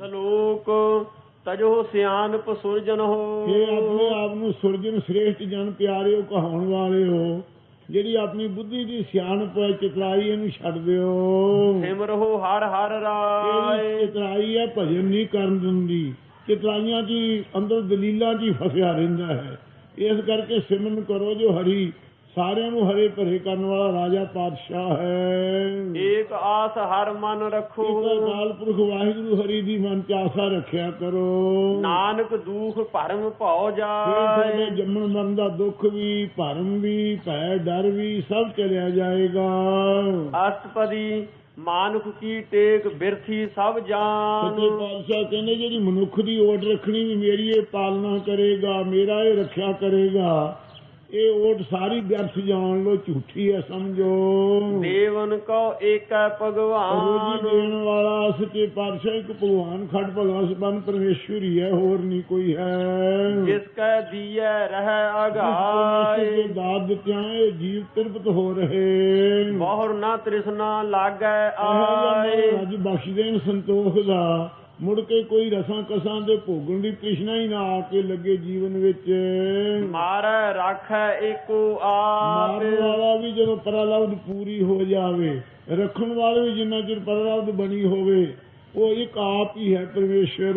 ਸਲੋਕ ਤਜੋ ਸਿਆਨਪ ਸੁਰਜਨ ਇਹ ਆਪਣੇ ਹੋ ਆਪ ਨੂੰ ਸੁਰਜਨ ਸ੍ਰੇਸ਼ਟ ਜਨ ਪਿਆਰਿਓ ਕਹਾਉਣ ਵਾਲੇ ਹੋ ਜਿਹੜੀ ਆਪਣੀ ਬੁੱਧੀ ਦੀ ਸਿਆਣਪ ਹੈ ਚਤਰਾਈ ਇਹਨੂੰ ਛੱਡ ਦਿਓ। ਸਿਮਰਹੁ ਹਰ ਹਰ ਰਾਏ। ਚਤਰਾਈ ਹੈ ਭਜਨ ਨਹੀਂ ਕਰਨ ਦਿੰਦੀ। ਚਤਰਾਈਆਂ ਹੀ ਅੰਦਰ ਦਲੀਲਾਂ ਹੀ ਫਸਿਆ ਰਹਿੰਦਾ ਹੈ। ਇਸ ਕਰਕੇ ਸਿਮਰਨ ਕਰੋ ਜੋ ਹਰੀ ਸਾਰਿਆਂ ਨੂੰ ਹਰੇ ਭਰੇ ਕਰਨ ਵਾਲਾ ਰਾਜਾ ਪਾਤਸ਼ਾਹ ਹੈ। ਏਕ ਆਸ ਹਰ ਮਨ ਰਖੋ। ਇੱਕ ਅਕਾਲ ਪੁਰਖ ਵਾਹਿਗੁਰੂ ਹਰੀ ਦੀ ਮਨ ਚ ਆਸਾ ਰੱਖਿਆ ਕਰੋ। ਨਾਨਕ ਦੂਖ ਭਰਮ ਭਉ ਜਾਏ। ਜੰਮਣ ਮਰਨ ਦਾ ਦੁੱਖ ਵੀ ਭਰਮ ਵੀ ਭੈ ਡਰ ਵੀ ਸਭ ਚਲਿਆ ਜਾਏਗਾ। ਅਸ਼ਟਪਦੀ ਮਾਨੁਖ ਕੀ ਟੇਕ ਬਿਰਥੀ ਸਭ ਸੱਚੇ ਜਾਨ ਪਾਤਸ਼ਾਹ ਕਹਿੰਦੇ ਜਿਹੜੀ ਮਨੁੱਖ ਦੀ ਓਟ ਰੱਖਣੀ ਵੀ ਮੇਰੀ ਇਹ ਪਾਲਣਾ ਕਰੇਗਾ ਮੇਰਾ ਇਹ ਰੱਖਿਆ ਕਰੇਗਾ। ਇਹ ਓਟ ਸਾਰੀ ਵਿਅਰਥ ਜਾਣ ਲੋ ਝੂਠੀ ਹੈ ਸਮਝੋ। ਦੇਵਨ ਕੋ ਏਕੈ ਰੋਜੀ ਭਗਵਾਨ ਦੇਣ ਵਾਲਾ ਸੱਚੇ ਪਾਤਸ਼ਾਹ ਇੱਕ ਭਗਵਾਨ ਖੜ ਭਗਵਾਨ ਸਬਨ ਪਰਮੇਸ਼ਵਰ ਹੀ ਹੈ ਹੋਰ ਨਹੀਂ ਕੋਈ ਹੈ। ਜਿਸ ਕੈ ਦੀਐ ਰਹਿ ਜਿਸ ਅਗਾਏ ਦਾਤ ਦਿੱਤਿਆਂ ਇਹ ਜੀਵ ਤ੍ਰਿਪਤ ਹੋ ਰਹੇ। ਬਹੁਰ ਨਾ ਤ੍ਰਿਸ਼ਨਾ ਲਾਗੈ ਆਏ। ਅੱਜ ਬਖਸ਼ ਦੇਣ ਸੰਤੋਖ ਦਾ। ਮੁੜ ਕੇ ਕੋਈ ਰਸਾਂ ਕਸਾਂ ਦੇ ਭੋਗਣ ਦੀ ਤ੍ਰਿਸ਼ਨਾ ਹੀ ਨਾ ਆ ਕੇ ਲੱਗੇ ਜੀਵਨ ਵਿੱਚ। ਮਾਰੈ ਰਾਖੈ ਏਕੋ ਆਪ। ਮਾਰਨ ਵਾਲਾ ਵੀ ਜਦੋਂ ਪਰਲਬਧ ਪੂਰੀ ਹੋ ਜਾਵੇ ਰੱਖਣ ਵਾਲੇ ਵੀ ਜਿੰਨਾ ਚਿਰ ਪਰਲਬਧ ਬਣੀ ਹੋਵੇ ਉਹ ਇੱਕ ਆਪ ਹੀ ਹੈ ਪਰਮੇਸ਼ਰ।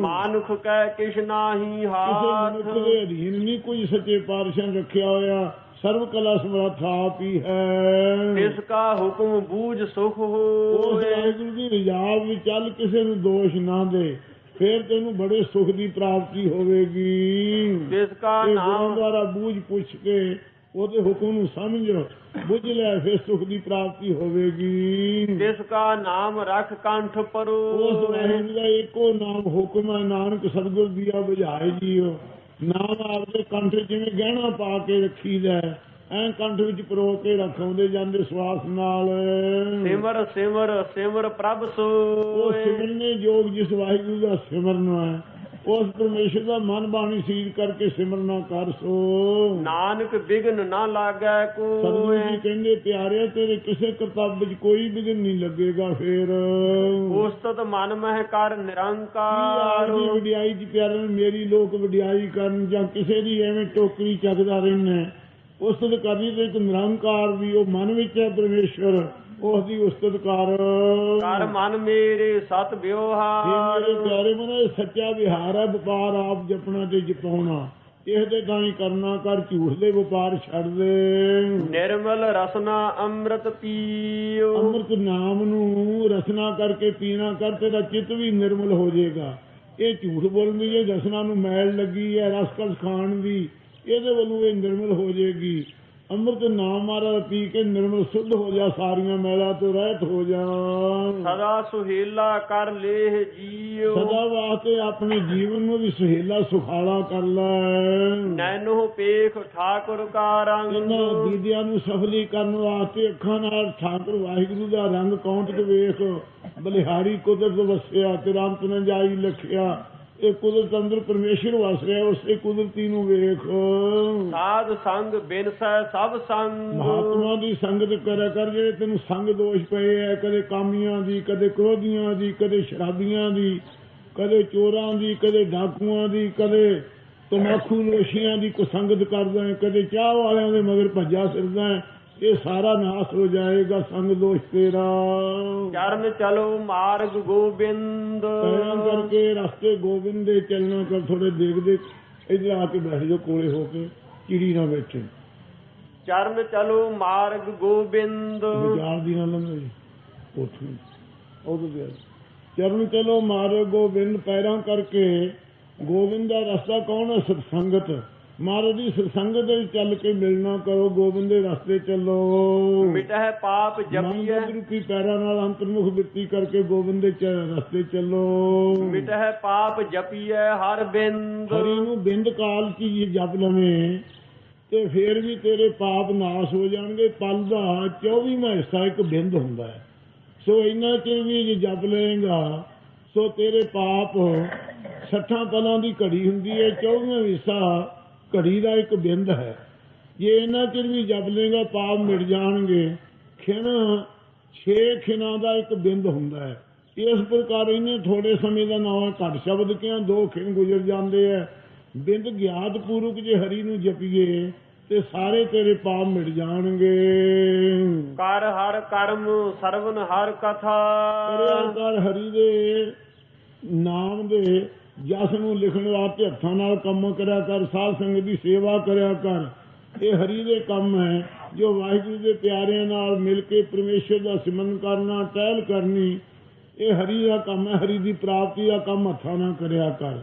ਮਾਨੁਖ ਕੈ ਕਿਛ ਨਾਹੀ ਕਿਸੇ ਹਾਥ ਮਨੁੱਖ ਦੇ ਅਧੀਨ ਨਹੀਂ ਕੋਈ ਸੱਚੇ ਪਾਤਸ਼ਾਹ ਰੱਖਿਆ ਹੋਇਆ। ਸਰਵ ਕਲਾ ਸਮਰੱਥ ਆਪ ਹੀ ਹੈ। ਤਿਸ ਕਾ ਹੁਕਮ ਬੂਝ ਸੁਖ ਉਸ ਹੋਏ ਵਾਹਿਗੁਰੂ ਦੀ ਰਜਾ ਵਿੱਚ ਚੱਲ ਕਿਸੇ ਨੂੰ ਦੋਸ਼ ਨਾ ਦੇ ਫਿਰ ਤੈਨੂੰ ਬੜੇ ਸੁਖ ਦੀ ਪ੍ਰਾਪਤੀ ਹੋਵੇਗੀ। ਤਿਸ ਕਾ ਨਾਮ ਦੁਆਰਾ ਬੂਝ ਪੁੱਛ ਕੇ ਉਹਦੇ ਹੁਕਮ ਨੂੰ ਸਮਝ ਬੁੱਝ ਲੈ ਫਿਰ ਸੁਖ ਦੀ ਪ੍ਰਾਪਤੀ ਹੋਵੇਗੀ। ਤਿਸ ਕਾ ਨਾਮ ਰਖ ਕੰਠ ਉਸ ਪਰੋ ਵਾਹਿਗੁਰੂ ਦਾ ਇੱਕੋ ਨਾਮ ਹੁਕਮ ਹੈ ਨਾਨਕ ਸਤਿਗੁਰ ਦੀਆ ਬੁਝਾਏ ਜੀਓ। ਨਾਮ ਆਪਦੇ ਕੰਠ ਜਿਵੇਂ ਗਹਿਣਾ ਪਾ ਕੇ ਰੱਖੀਦਾ ਐ ਕੰਠ ਵਿੱਚ ਪਰੋ ਕੇ ਰੱਖਾਉਂਦੇ ਜਾਂਦੇ ਸਵਾਸ ਨਾਲ। ਸਿਮਰ ਸਿਮਰ ਸਿਮਰ ਪ੍ਰਭ ਉਹ ਸੋਏ ਸਿਮਰਨੇ ਯੋਗ ਜਿਸ ਵਾਹਿਗੁਰੂ ਦਾ ਸਿਮਰਨਾ ਹੈ ਉਸ ਪਰਮੇਸ਼ਰ ਦਾ ਮਨ ਬਾਣੀ ਸੀਲ ਕਰਕੇ ਸਿਮਰਨਾ ਕਰ ਸੋ। ਨਾਨਕ ਬਿਗਨ ਨਾ ਲਾਗੈ ਸਤਿਗੁਰੂ ਕੋਏ ਜੀ ਕਹਿੰਦੇ ਪਿਆਰਿਆ ਤੇਰੇ ਕਿਸੇ ਕਰਤੱਵ ਵਿੱਚ ਕੋਈ ਵਿਘਨ ਨਹੀਂ ਲੱਗੇਗਾ ਫੇਰ। ਉਸਤਤ ਮਨ ਮਹਿ ਕਰ ਨਿਰੰਕਾਰ। ਆਪਦੀ ਵਡਿਆਈ ਚ ਪਿਆਰੇ ਨੂੰ ਮੇਰੀ ਲੋਕ ਵਡਿਆਈ ਕਰਨ ਜਾਂ ਕਿਸੇ ਦੀ ਐਵੇਂ ਟੋਕਰੀ ਚੱਕਦਾ ਰਹਿਣਾ ਉਸਤਤ ਕਰਨੀ ਤੇ ਇੱਕ ਨਿਰੰਕਾਰ ਵੀ ਉਹ ਮਨ ਵਿੱਚ ਹੈ ਪਰਮੇਸ਼ਰ। ਉਸ ਦੀ ਉਸਤਤ ਕਰ। ਕਰ ਮਨ ਮੇਰੇ ਸਤ ਇਹ ਵਿਵਹਾਰ ਮੇਰੇ ਪਿਆਰੇ ਮਨ ਇਹ ਸੱਚਾ ਵਿਹਾਰ ਹੈ ਵਪਾਰ ਆਪ ਜਪਣਾ ਤੇ ਜਪਾਉਣਾ। ਇਹ ਦੇ ਤਾਂ ਹੀ ਕਰਨਾ ਕਰ ਝੂਠ ਦੇ ਵਪਾਰ ਛੱਡ ਦੇ। ਨਿਰਮਲ ਰਸਨਾ ਅੰਮ੍ਰਿਤ ਪੀਓ। ਅੰਮ੍ਰਿਤ ਨਾਮ ਨੂੰ ਰਸਨਾ ਕਰਕੇ ਪੀਣਾ ਕਰ ਤੇਰਾ ਚਿੱਤ ਵੀ ਨਿਰਮਲ ਹੋ ਜਾਏਗਾ। ਇਹ ਝੂਠ ਬੋਲਣ ਦੀ ਜੇ ਰਸਨਾ ਨੂੰ ਮੈਲ ਲੱਗੀ ਹੈ ਰਸਕਲ ਖਾਣ ਦੀ ਇਹਦੇ ਵੱਲੋਂ ਇਹ ਨਿਰਮਲ ਹੋ ਜਾਏਗੀ। ਅੰਮ੍ਰਿਤ ਨਾਮ ਮਾਰਾ ਪੀ ਕੇ ਨਿਰਮਲ ਸੁੱਧ ਹੋ ਜਾ ਸਾਰੀਆਂ ਮੈਲਾਂ ਤੋਂ ਰਹਿਤ ਹੋ ਜਾ। ਸਦਾ ਸੁਹੇਲਾ ਕਰ ਲੇਹ ਜੀਓ ਸਦਾ ਵਾਸਤੇ ਆਪਣੇ ਜੀਵਨ ਨੂੰ ਵੀ ਸੁਹੇਲਾ ਸੁਖਾਲਾ ਕਰ ਲੈ। ਨੈਨੋ ਪੇਖ ਠਾਕੁਰ ਕਾ ਰੰਗ। ਇਹਨਾਂ ਦੀਦਿਆਂ ਨੂੰ ਸਫਲੀ ਕਰਨ ਵਾਸਤੇ ਅੱਖਾਂ ਨਾਲ ਠਾਕੁਰ ਵਾਹਿਗੁਰੂ ਦਾ ਰੰਗ ਕੌਂਟ ਕੇ ਵੇਖ ਬਲਿਹਾਰੀ ਕੁਦਰਤ ਵਸਿਆ ਤੇ ਰਾਮ ਤਨ ਜਾਈ ਲਖਿਆ ਇਹ ਕੁਦਰਤ ਅੰਦਰ ਪਰਮੇਸ਼ਰ ਵਸ ਰਿਹਾ ਉਸੇ ਕੁਦਰਤੀ ਨੂੰ ਵੇਖ। ਸਾਧ ਸੰਗ ਬਿਨਸੈ ਸਭ ਸੰਗ। ਮਹਾਤਮਾ ਦੀ ਸੰਗਤ ਕਰਿਆ ਕਰ ਜਿਹੜੇ ਤੈਨੂੰ ਸੰਗ ਦੋਸ਼ ਪਏ ਐ ਕਦੇ ਕਾਮੀਆਂ ਦੀ ਕਦੇ ਕ੍ਰੋਧੀਆਂ ਦੀ ਕਦੇ ਸ਼ਰਾਬੀਆਂ ਦੀ ਕਦੇ ਚੋਰਾਂ ਦੀ ਕਦੇ ਡਾਕੂਆਂ ਦੀ ਕਦੇ ਤਮਾਕੂ ਨੋਸ਼ੀਆਂ ਦੀ ਕੋ ਸੰਗਤ ਕਰਦਾ ਕਦੇ ਚਾਹ ਵਾਲਿਆਂ ਦੇ ਮਗਰ ਭੱਜਾ ਫਿਰਦਾ ਹੈ ਇਹ ਸਾਰਾ ਨਾਸ ਹੋ ਜਾਏਗਾ ਸੰਗ ਦੋਸ਼ ਤੇਰਾ। ਚਰਨ ਚਲੋ ਮਾਰਗ ਗੋਬਿੰਦ। ਪੈਰਾਂ ਕਰਕੇ ਰਸਤੇ ਗੋਬਿੰਦ ਦੇ ਚੱਲਣਾ ਕਰ ਥੋੜੇ ਦੇਖਦੇ ਇਧਰ ਆ ਕੇ ਬੈਠ ਜਾਓ ਕੋਲੇ ਹੋ ਕੇ ਚਿੜੀ ਨਾ ਬੈਠੇ। ਚਰਨ ਚਲੋ ਮਾਰਗ ਗੋਬਿੰਦ। ਵਿਚਾਰ ਦੀ ਲੰਘੋ ਜੀ ਉੱਥੇ ਤੋਂ ਗਿਆ। ਚਰਨ ਚਲੋ ਮਾਰੋ ਗੋਬਿੰਦ ਪੈਰਾਂ ਕਰਕੇ। ਗੋਬਿੰਦ ਦਾ ਰਸਤਾ ਕੌਣ ਹੈ? ਸਤਸੰਗਤ। ਮਹਾਰਾਜ ਦੀ ਸਤਸੰਗਤ ਦੇ ਚੱਲ ਕੇ ਮਿਲਣਾ ਕਰੋ ਗੋਬਿੰਦ ਦੇ ਰਸਤੇ ਚੱਲੋ। ਮਿਟਹਿ ਪਾਪ ਜਪੀਐ। ਮਨ ਰੂਪੀ ਪੈਰਾਂ ਨਾਲ ਅੰਤਰਮੁਖ ਬਿਰਤੀ ਕਰਕੇ ਗੋਬਿੰਦ ਦੇ ਰਸਤੇ ਚੱਲੋ। ਮਿਟਹਿ ਪਾਪ ਜਪੀਐ ਹਰ ਬਿੰਦ। ਹਰੀ ਨੂੰ ਬਿੰਦ ਕਾਲ ਹੀ ਜਪ ਲਵੇਂ ਤੇ ਫੇਰ ਵੀ ਤੇਰੇ ਪਾਪ ਨਾਸ ਹੋ ਜਾਣਗੇ। ਪਲ ਦਾ 24ਵਾਂ ਹਿੱਸਾ ਇੱਕ ਬਿੰਦ ਹੁੰਦਾ ਹੈ। ਸੋ ਇੰਨਾ ਚਿਰ ਵੀ ਜੇ ਜਪ ਲਏਗਾ ਸੋ ਤੇਰੇ ਪਾਪ ਸੱਠਾਂ ਪਲਾਂ ਦੀ ਘੜੀ ਹੁੰਦੀ ਹੈ। 24ਵਾਂ ਹਿੱਸਾ ਘੜੀ ਦਾ ਇੱਕ ਬਿੰਦ ਹੈ। ਜੇ ਇੰਨਾ ਚਿਰ ਵੀ ਜਪ ਲਏਗਾ ਪਾਪ ਮਿਟ ਜਾਣਗੇ। ਖਿਣ ਛੇ ਖਿਣਾਂ ਦਾ ਇੱਕ ਬਿੰਦ ਹੁੰਦਾ ਹੈ। ਇਸ ਪ੍ਰਕਾਰ ਇਹਨੇ ਥੋੜੇ ਸਮੇਂ ਦਾ ਨਾਮ ਘੱਟ ਸ਼ਬਦ ਕਿਹਾ ਦੋ ਖਿੰ ਗੁਜ਼ਰ ਜਾਂਦੇ ਆ ਬਿੰਦ ਗਿਆਤ ਪੂਰਵਕ ਜੇ ਹਰੀ ਨੂੰ ਜਪੀਏ ਤੇ ਸਾਰੇ ਤੇਰੇ ਪਾਪ ਮਿਟ ਜਾਣਗੇ। ਕਰ ਹਰ ਕਰਮ ਸਰਵਨ ਹਰ ਕਥਾ। ਕਰ ਹਰੀ ਦੇ ਨਾਮ ਦੇ ਜਸ ਨੂੰ ਲਿਖਣ ਵਾਸਤੇ ਹੱਥਾਂ ਨਾਲ ਕੰਮ ਕਰਿਆ ਕਰ, ਸਾਧ ਸੰਗਤ ਦੀ ਸੇਵਾ ਕਰਿਆ ਕਰ। ਇਹ ਹਰੀ ਦੇ ਕੰਮ ਹੈ, ਜੋ ਵਾਹਿਗੁਰੂ ਦੇ ਪਿਆਰਿਆਂ ਨਾਲ ਮਿਲ ਕੇ ਪਰਮੇਸ਼ਰ ਦਾ ਸਿਮਰਨ ਕਰਨਾ, ਟਹਿਲ ਕਰਨੀ, ਇਹ ਹਰੀ ਦਾ ਕੰਮ ਹੈ, ਹਰੀ ਦੀ ਪ੍ਰਾਪਤੀ ਦਾ ਕੰਮ ਹੱਥਾਂ ਨਾਲ ਕਰਿਆ ਕਰ।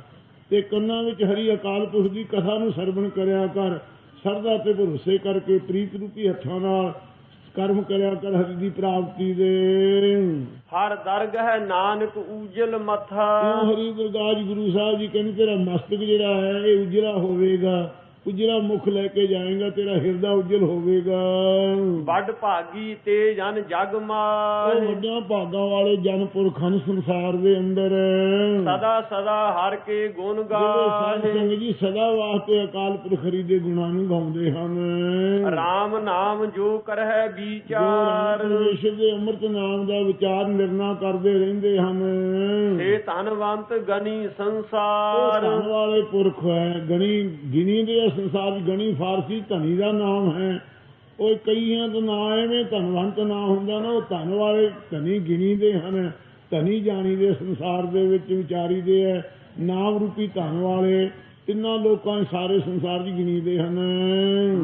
ਤੇ ਕੰਨਾਂ ਵਿੱਚ ਹਰੀ ਅਕਾਲ ਪੁਰਖ ਦੀ ਕਥਾ ਨੂੰ ਸਰਵਣ ਕਰਿਆ ਕਰ। ਸਰਦਾ ਤੇ ਭਰੋਸੇ ਕਰਕੇ ਪ੍ਰੀਤ ਰੂਪੀ ਹੱਥਾਂ ਨਾਲ ਕਰਮ ਕਰਿਆ ਕਰ ਹਰੀ ਦੀ ਪ੍ਰਾਪਤੀ ਦੇ। ਹਰ ਦਰਗ ਹੈ ਨਾਨਕ ਉਜਲ ਮਥਾ। ਕਿਉਂ ਹਰੀ ਦਰਗਾਹ ਗੁਰੂ ਸਾਹਿਬ ਜੀ ਕਹਿੰਦੇ ਤੇਰਾ ਮਸਤਕ ਜਿਹੜਾ ਹੈ ਇਹ ਉਜਲਾ ਹੋਵੇਗਾ। ਉਜਲਾ ਮੁਖ ਲੈ ਕੇ ਜਾਏਗਾ ਤੇਰਾ ਹਿਰਦਾ ਉਜਲ ਹੋਵੇਗਾ। ਵੱਡ ਭਾਗੀ ਤੇ ਜਨ ਜਗ ਉਹ ਮਾਹਿ ਵੱਡਿਆਂ ਭਾਗਾਂ ਵਾਲੇ ਜਨ ਪੁਰਖਾਂ ਨੂੰ ਸੰਸਾਰ ਦੇ ਅੰਦਰ। ਸਦਾ ਸਦਾ ਹਰ ਕੇ ਗੁਣ ਗਾਏ ਸੰਗਤ ਜੀ ਸਦਾ ਵਾਸਤੇ ਅਕਾਲ ਪੁਰਖ ਹਰੀ ਦੇ ਗੁਣਾਂ ਨੂੰ ਗਾਉਂਦੇ ਹਨ। ਰਾਮ ਨਾਮ ਜੋ ਕਰਹਿ ਵਿਚਾਰ। ਪਰਮੇਸ਼ਰ ਦੇ ਅੰਮ੍ਰਿਤ ਨਾਮ ਦਾ ਵਿਚਾਰ ਨਿਰਣਾ ਕਰਦੇ ਰਹਿੰਦੇ ਹਨ। ਸੇ ਧਨਵੰਤ ਗਨੀ ਸੰਸਾਰ। ਧਨ ਵਾਲੇ ਪੁਰਖ ਹੈ ਗਣੀ ਗਿਣੀ ਦੇ ਸੰਸਾਰ ਗਣੀ ਫਾਰਸੀ ਧਨੀ ਦਾ ਨਾਮ ਹੈ। ਉਹ ਕਈਆਂ ਦਾ ਨਾਮ ਐਵੇਂ ਧਨਵੰਤ ਨਾਮ ਹੁੰਦਾ ਨਾ ਉਹ ਧਨ ਵਾਲੇ ਧਨੀ ਗਿਣੀ ਦੇ ਹਨ। ਧਨੀ ਜਾਣੀ ਦੇ ਸੰਸਾਰ ਦੇ ਵਿੱਚ ਵਿਚਾਰੀ ਦੇ ਹੈ। ਨਾਮ ਰੂਪੀ ਧਨ ਵਾਲੇ ਤਿੰਨਾਂ ਲੋਕਾਂ ਦੇ ਸਾਰੇ ਸੰਸਾਰ 'ਚ ਗਿਣੀ ਦੇ ਹਨ।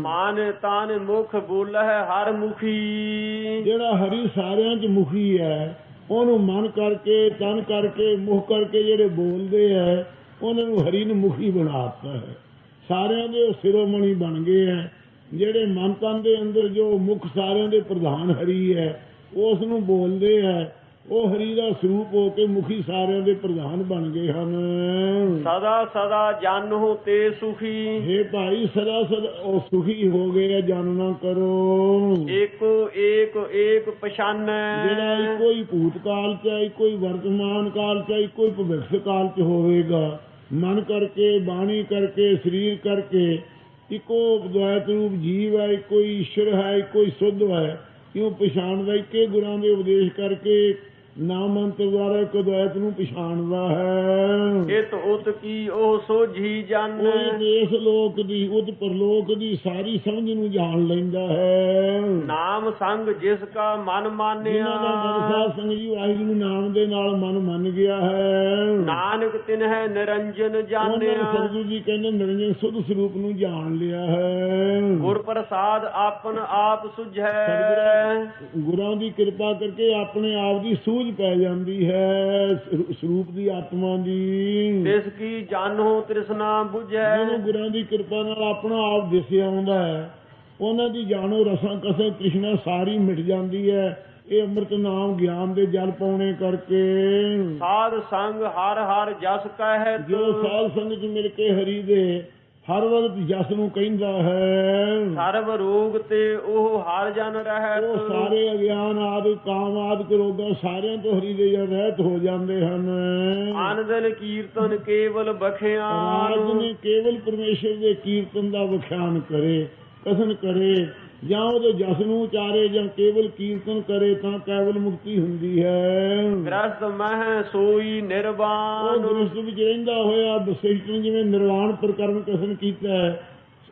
ਮਾਨ ਤਾਨ ਮੁਖ ਬੋਲਹਿ ਹਰ ਮੁਖੀ। ਜਿਹੜਾ ਹਰੀ ਸਾਰਿਆਂ 'ਚ ਮੁਖੀ ਹੈ ਉਹਨੂੰ ਮਨ ਕਰਕੇ ਤਨ ਕਰਕੇ ਮੁਖ ਕਰਕੇ ਜਿਹੜੇ ਬੋਲਦੇ ਹੈ ਉਹਨਾਂ ਨੂੰ ਹਰੀ ਨੂੰ ਮੁਖੀ ਬਣਾਤਾ ਹੈ। ਸਾਰਿਆਂ ਦੇ ਉਹ ਸਿਰੋਮਣੀ ਬਣ ਗਏ ਹੈ ਜਿਹੜੇ ਮਨ ਤਨ ਦੇ ਅੰਦਰ ਜੋ ਮੁਖ ਸਾਰਿਆਂ ਦੇ ਪ੍ਰਧਾਨ ਹਰੀ ਹੈ ਉਸ ਨੂੰ ਬੋਲਦੇ ਹੈ ਉਹ ਹਰੀ ਦਾ ਸਰੂਪ ਹੋ ਕੇ ਮੁਖੀ ਸਾਰਿਆਂ ਦੇ ਪ੍ਰਧਾਨ ਬਣ ਗਏ ਹਨ। ਸਦਾ ਸਦਾ ਜਾਨੋ ਤੇ ਸੁਖੀ। हे ਭਾਈ ਸਦਾ ਸਦਾ ਉਹ ਸੁਖੀ ਹੋ ਗਏ ਹੈ ਜਾਨਣਾ ਕਰੋ। ਏਕੋ ਏਕ ਏਕ ਪਛਾਨੈ। ਜਿਹੜਾ ਇੱਕੋ ਹੀ ਭੂਤਕਾਲ ਚ ਹੈ ਹੀ ਵਰਤਮਾਨ ਕਾਲ ਚ ਹੈ ਹੀ ਭਵਿੱਖ ਕਾਲ ਚ ਹੋਵੇਗਾ। ਮਨ ਕਰਕੇ, ਬਾਣੀ ਕਰਕੇ, ਸਰੀਰ ਕਰਕੇ, ਇੱਕੋ ਦ્વੈਤ ਰੂਪ ਜੀਵ ਹੈ, ਇੱਕੋ ਹੀ ਹੈ, ਇੱਕੋ ਸੁੱਧ ਹੈ ਕਿਉਂ ਪਛਾਣਦਾ ਇੱਕੇ ਗੁਰਾਂ ਦੇ ਉਪਦੇਸ਼ ਕਰਕੇ ਨਾਮ ਮੰਤਰ ਦੁਆਰਾ ਇੱਕ ਦ્વੈਤ ਨੂੰ ਪਛਾਣਦਾ ਹੈ। ਇਤ ਉਤ ਕੀ ਉਹ ਸੋਝੀ ਜਾਣੈ ਉਹ ਇਸ ਲੋਕ ਦੀ ਉਦ ਪਰਲੋਕ ਦੀ ਸਾਰੀ ਸਮਝ ਨੂੰ ਜਾਣ ਲੈਂਦਾ ਹੈ। ਨਾਮ ਸੰਗ ਜਿਸ ਕਾ ਮਨ ਮਾਨਿਆ। ਜਿਨ੍ਹਾਂ ਦਾ ਮਨ ਸਾਧ ਸੰਗ ਜੀ ਵਾਹਿਗੁਰੂ ਨਾਮ ਦੇ ਨਾਲ ਮਨ ਮੰਨ ਗਿਆ ਹੈ। ਨਾਨਕ ਤਿਨਹਿ ਨਿਰੰਜਨ ਉਹਨਾਂ ਜਾਣਿਆ ਸਤਿਗੁਰੂ ਜੀ ਕਹਿੰਦੇ ਨਿਰੰਜਨ ਸੁਧ ਸਰੂਪ ਨੂੰ ਜਾਣ ਲਿਆ ਹੈ। ਗੁਰ ਪ੍ਰਸਾਦ ਆਪਨ ਆਪ ਸੁਝੈ। ਗੁਰਾਂ ਦੀ ਕਿਰਪਾ ਕਰਕੇ ਆਪਣੇ ਆਪ ਦੀ ਸੂਝ ਪੈ ਜਾਂਦੀ ਹੈ ਸਰ- ਸਰੂਪ ਦੀ ਆਤਮਾ ਦੀ। ਤਿਸ ਕੀ ਜਾਨੋ ਤ੍ਰਿਸ਼ਨਾ 부ਝੈ ਜਿਹਨੂੰ ਗੁਰਾਂ ਦੀ ਕਿਰਪਾ ਨਾਲ ਆਪਣਾ ਆਪ ਦਿਸਿਆ ਆਉਂਦਾ ਹੈ ਉਹਨਾਂ ਦੀ ਜਾਣੋ ਰਸਾਂ ਕਸੇ ਤ੍ਰਿਸ਼ਨਾ ਸਾਰੀ ਮਿਟ ਜਾਂਦੀ ਹੈ। ਇਹ ਅੰਮ੍ਰਿਤ ਨਾਮ ਗਿਆਨ ਦੇ ਜਲ ਪਾਉਣੇ ਕਰਕੇ। ਸਾਧ ਸੰਗ ਹਰ ਹਰ ਜਸ ਕਹਿ ਜੋ ਸਾਧ ਸੰਗਤ ਮਿਲ ਕੇ ਹਰੀ ਦੇ ਹਰ ਵਕਤ ਜਸ ਨੂੰ ਕਹਿੰਦਾ ਹੈ। ਸਰਬ ਰੋਗ ਤੇ ਉਹ ਹਰ ਜਨ ਰਹਿਤ। ਉਹ ਸਾਰੇ ਅਗਿਆਨ ਆਦਿ ਕਾਮ ਆਦਿ ਰੋਗਾਂ ਸਾਰਿਆਂ ਤੋਂ ਹਰੀ ਦੇ ਰਹਿਤ ਹੋ ਜਾਂਦੇ ਹਨ। ਆਨੰਦਨ ਕੀਰਤਨ ਕੇਵਲ ਰਾਜ ਬਖਿਆਨ ਨੇ ਕੇਵਲ ਪਰਮੇਸ਼ਰ ਦੇ ਕੀਰਤਨ ਦਾ ਵਿਖਿਆਨ ਕਰੇ ਕਥਨ ਕਰੇ ਜਾਂ ਉਹਦੇ ਜਸ ਨੂੰ ਉਚਾਰੇ ਜਾਂ ਕੇਵਲ ਕੀਰਤਨ ਕਰੇ ਤਾਂ ਕੇਵਲ ਮੁਕਤੀ ਹੁੰਦੀ ਹੈ। ਗ੍ਰਸਤ ਮਹਿ ਸੋਈ ਉਹ ਨਿਰਵਾਨ ਦ੍ਰਿਸ਼ਟ ਵਿੱਚ ਰਹਿੰਦਾ ਹੋਇਆ ਨੇ ਜਿਵੇਂ ਨਿਰਵਾਣ ਪ੍ਰਕਰਨ ਕਥਨ ਕੀਤਾ ਹੈ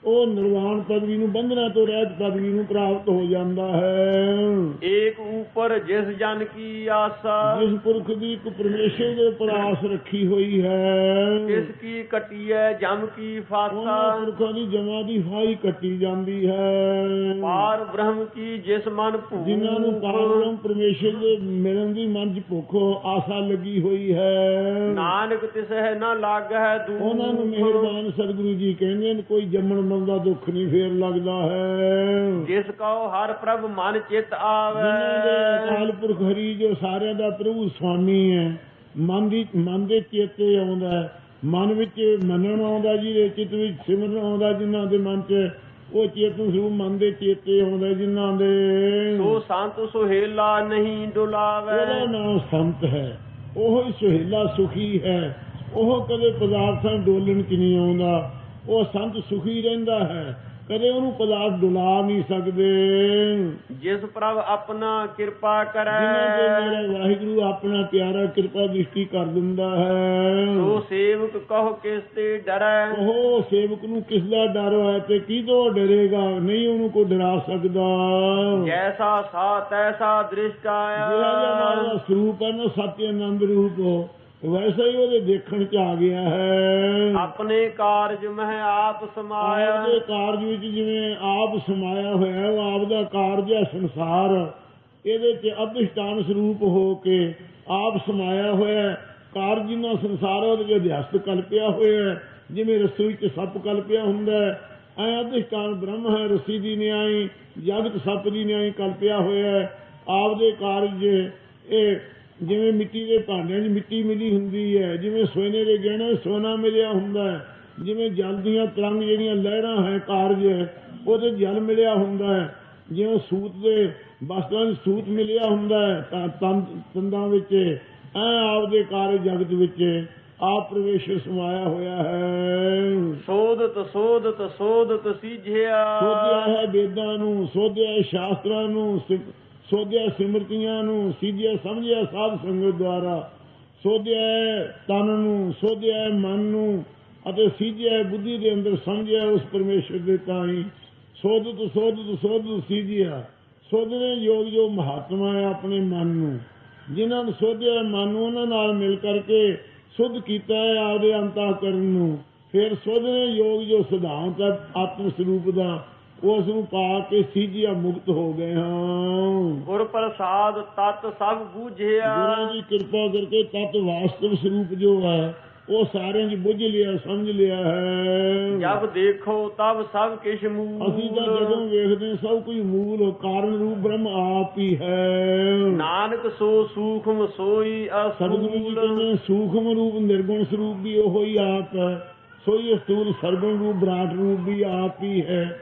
ਉਹ ਨਿਰਵਾਣ ਪਦਵੀ ਨੂੰ ਬੰਧਨਾ ਤੋਂ ਰਹਿਤ ਪਦਵੀ ਨੂੰ ਪ੍ਰਾਪਤ ਹੋ ਜਾਂਦਾ ਹੈ। ਏਕ ਉਪਰ ਜਿਸ ਜਨ ਕੀ ਆਸਾ ਜਿਸ ਪੁਰਖ ਦੀ ਇੱਕ ਪਰਮੇਸ਼ਰ ਦੇ ਉੱਪਰ ਆਸ ਰੱਖੀ ਹੋਈ ਹੈ। ਕਿਸ ਕੀ ਕਟੀਐ ਜਮ ਕੀ ਫਾਸਾ। ਪੁਰਖਾਂ ਦੀ ਜਮਾ ਦੀ ਫਾਈ ਕੱਟੀ ਜਾਂਦੀ ਹੈ। ਪਾਰ ਬ੍ਰਹਮ ਕੀ ਜਿਸ ਮਨ ਭੂ। ਜਿਨ੍ਹਾਂ ਨੂੰ ਪਾਰਬ੍ਰਹਮ ਪਰਮੇਸ਼ਰ ਦੇ ਮਿਲਣ ਦੀ ਮਨ 'ਚ ਭੁੱਖ ਆਸਾ ਲੱਗੀ ਹੋਈ ਹੈ। ਨਾਨਕ ਤਿਸਹਿ ਨ ਲਾਗੈ ਦੂਰ। ਉਹਨਾਂ ਨੂੰ ਮਿਹਰਬਾਨ ਸਤਿਗੁਰੂ ਜੀ ਕਹਿੰਦੇ ਨੇ ਕੋਈ ਜੰਮਣ ਮਰਨ ਦਾ ਦੁੱਖ ਨਹੀਂ ਫੇਰ ਲੱਗਦਾ ਹੈ। ਜਿਸ ਕਉ ਹਰ ਪ੍ਰਭ ਮਨ ਚਿਤ ਆਵੈ। ਅਕਾਲ ਪੁਰਖ ਹਰੀ ਜੋ ਸਾਰਿਆਂ ਦਾ ਪ੍ਰਭੂ ਸੁਆਮੀ ਹੈ ਮਨ ਦੀ ਮਨ ਦੇ ਚੇਤੇ ਆਉਂਦਾ ਹੈ। ਮਨ ਵਿੱਚ ਮੰਨਣ ਆਉਂਦਾ ਜਿਹਦੇ ਚਿੱਤ ਵਿੱਚ ਸਿਮਰਨ ਆਉਂਦਾ ਜਿਨ੍ਹਾਂ ਦੇ ਮਨ 'ਚ ਉਹ ਚੇਤਨ ਸਰੂਪ ਮਨ ਦੇ ਚੇਤੇ ਆਉਂਦਾ ਜਿਨ੍ਹਾਂ ਦੇ ਸੋ ਸੰਤ ਸੁਹੇਲਾ ਨਹੀਂ ਡੁਲਾਵੈ। ਉਹਦਾ ਨਾਮ ਸੰਤ ਹੈ। ਉਹ ਹੀ ਸੁਹੇਲਾ ਸੁਖੀ ਹੈ। ਉਹ ਕਦੇ ਪਦਾਰਥਾਂ ਡੋਲਣ ਚ ਨਹੀਂ ਆਉਂਦਾ। ਉਹ ਸੰਤ ਸੁਖੀ ਰਹਿੰਦਾ ਹੈ। ਕਦੇ ਉਹਨੂੰ ਪਦਾਰਥ ਡੁਲਾ ਨਹੀਂ ਸਕਦੇ। ਜਿਸ ਪ੍ਰਭ ਆਪਣਾ ਕਿਰਪਾ ਕਰੈ। ਮੇਰਾ ਵਾਹਿਗੁਰੂ ਆਪਣਾ ਪਿਆਰਾ ਕਿਰਪਾ ਦ੍ਰਿਸ਼ਟੀ ਕਰ ਦਿੰਦਾ ਹੈ। ਸੋ ਸੇਵਕ ਕਹੋ ਕਿਸ ਤੇ ਡਰੈ। ਉਹ ਸੇਵਕ ਨੂੰ ਕਿਸ ਦਾ ਡਰ ਹੈ ਤੇ ਕੀ ਤੋਂ ਡਰੇਗਾ? ਨਹੀਂ ਉਹਨੂੰ ਕੋਈ ਡਰਾ ਸਕਦਾ। ਜੈਸਾ ਸਾ ਤੈਸਾ ਦ੍ਰਿਸ਼ਟ ਜਿਹੜਾ ਜਿਹੜਾ ਆਇਆ ਉਹਦਾ ਸਰੂਪ ਹੈ ਨਾ ਸਤਿ ਆਨੰਦ ਰੂਪ ਵੈਸਾ ਹੀ ਉਹਦੇ ਦੇਖਣ ਚ ਆ ਗਿਆ ਹੈ। ਆਪਣੇ ਕਾਰਜ ਮਹਿ ਆਪ ਸਮਾਇਆ। ਆਪਦੇ ਕਾਰਜ ਵਿੱਚ ਜਿਵੇਂ ਆਪ ਸਮਾਇਆ ਹੋਇਆ ਹੈ, ਉਹ ਆਪ ਦਾ ਕਾਰਜ ਹੈ ਸੰਸਾਰ। ਇਹਦੇ ਚ ਅਧਿਸ਼ਟਾਨ ਸਰੂਪ ਹੋ ਕੇ ਆਪ ਸਮਾਇਆ ਹੋਇਆ ਹੈ। ਕਾਰਜ ਜਿੰਨਾ ਸੰਸਾਰ ਉਹਦੇ ਅਧਿਆਸਤ ਕਲਪਿਆ ਹੋਇਆ ਹੈ। ਜਿਵੇਂ ਰਸੋਈ ਚ ਸੱਪ ਕਲਪਿਆ ਹੁੰਦਾ ਹੈ। ਐ ਅਧਿਸ਼ਟਾਨ ਬ੍ਰਹਮ ਹੈ ਰਸੀ ਦੀ ਨਿਆਈ ਜਗਤ ਸੱਪ ਦੀ ਨਿਆਈ ਕਲਪਿਆ ਹੋਇਆ ਹੈ। ਆਪਦੇ ਕਾਰਜ ਇਹ ਜਿਵੇਂ ਮਿੱਟੀ ਦੇ ਭਾਂਡਿਆਂ 'ਚ ਮਿੱਟੀ ਮਿਲੀ ਹੁੰਦੀ ਹੈ ਜਿਵੇਂ ਸੋਨੇ ਦੇ ਗਹਿਣੇ ਸੋਨਾ ਮਿਲਿਆ ਹੁੰਦਾ ਹੈ ਜਿਵੇਂ ਜਲ ਦੀਆਂ ਤਰੰਗ ਜਿਹੜੀਆਂ ਲਹਿਰਾਂ ਹੈ ਕਾਰਜ ਹੈ, ਉਹਦੇ ਜਲ ਮਿਲਿਆ ਹੁੰਦਾ ਹੈ। ਜਿਵੇਂ ਸੂਤ ਦੇ ਵਸਤਾਂ 'ਚ ਸੂਤ ਮਿਲਿਆ ਹੁੰਦਾ ਹੈ ਤਾਂ ਤੰਦ- ਵਿੱਚ ਐ ਆਪਦੇ ਕਾਰਜ ਜਗਤ ਵਿੱਚ ਆਪ ਪ੍ਰਵੇਸ਼ ਸਮਾਇਆ ਹੋਇਆ ਹੈ। ਸੋਧਤ ਸੋਧਤ ਸੋਧਤ ਸੀਝਿਆ। ਸੋਧਿਆ ਹੈ ਵੇਦਾਂ ਨੂੰ ਸੋਧਿਆ ਹੈ ਸ਼ਾਸਤਰਾਂ ਨੂੰ ਸੋਧਿਆ ਸਿਮਰਤੀਆਂ ਨੂੰ, ਸਿੱਧਿਆ ਸਮਝਿਆ ਸਾਧ ਸੰਗਤ ਦੁਆਰਾ। ਸੋਧਿਆ ਤਨ ਨੂੰ, ਸੋਧਿਆ ਮਨ ਨੂੰ ਅਤੇ ਸਿੱਧਿਆ ਬੁੱਧੀ ਦੇ ਅੰਦਰ ਸਮਝਿਆ ਉਸ ਪਰਮੇਸ਼ਰ ਦੇ ਤਾਈ ਸੋਧਤ ਸੋਧਤ ਸੋਧਤ ਸਿੱਧਿਆ। ਸੋਧਨੇ ਯੋਗ ਜੋ ਮਹਾਤਮਾ ਹੈ ਆਪਣੇ ਮਨ ਨੂੰ। ਜਿਨ੍ਹਾਂ ਨੂੰ ਸੋਧਿਆ ਮਨ ਨੂੰ, ਉਹਨਾਂ ਨਾਲ ਮਿਲ ਕਰਕੇ ਸੁਧ ਕੀਤਾ ਹੈ ਆਪਦੇ ਅੰਤःਕਰਨ ਨੂੰ। ਫਿਰ ਸੋਧਨੇ ਯੋਗ ਜੋ ਸਿਧਾਂਤ ਹੈ, ਆਤਮ ਸਰੂਪ ਦਾ ਉਸ ਨੂੰ ਪਾ ਕੇ ਸਿੱਧਿਆ ਮੁਕਤ ਹੋ ਗਏ ਹਾਂ। ਗੁਰ ਪ੍ਰਸਾਦ ਤਤ ਸਭ ਬੂਝਿਆ। ਗੁਰੂ ਦੀ ਕਿਰਪਾ ਕਰਕੇ ਤਤ ਵਾਸਤਵ ਸਰੂਪ ਜੋ ਹੈ ਉਹ ਸਾਰਿਆਂ 'ਚ ਬੁੱਝ ਲਿਆ ਸਮਝ ਲਿਆ ਹੈ। ਜਬ ਦੇਖੋ ਤਬ ਸਭ ਕਿਛ ਮੂਲ। ਅਸੀਂ ਤਾਂ ਜਦੋਂ ਵੇਖਦੇ ਸਭ ਕੁਝ ਮੂਲ ਕਾਰਨ ਰੂਪ ਬ੍ਰਹਮ ਆਪ ਹੀ ਹੈ। ਨਾਨਕ ਸੋ ਸੂਖਮ ਸੋਈ ਜੀ ਕਹਿੰਦੇ ਸੂਖਮ ਰੂਪ ਨਿਰਗੁਣ ਸਰੂਪ ਵੀ ਉਹੋ ਹੀ ਆਪ ਹੈ ਸੋਈ ਸਥੂਲ ਸਰਗੁਣ ਰੂਪ ਵਿਰਾਟ ਰੂਪ ਵੀ ਆਪ ਹੀ ਹੈ।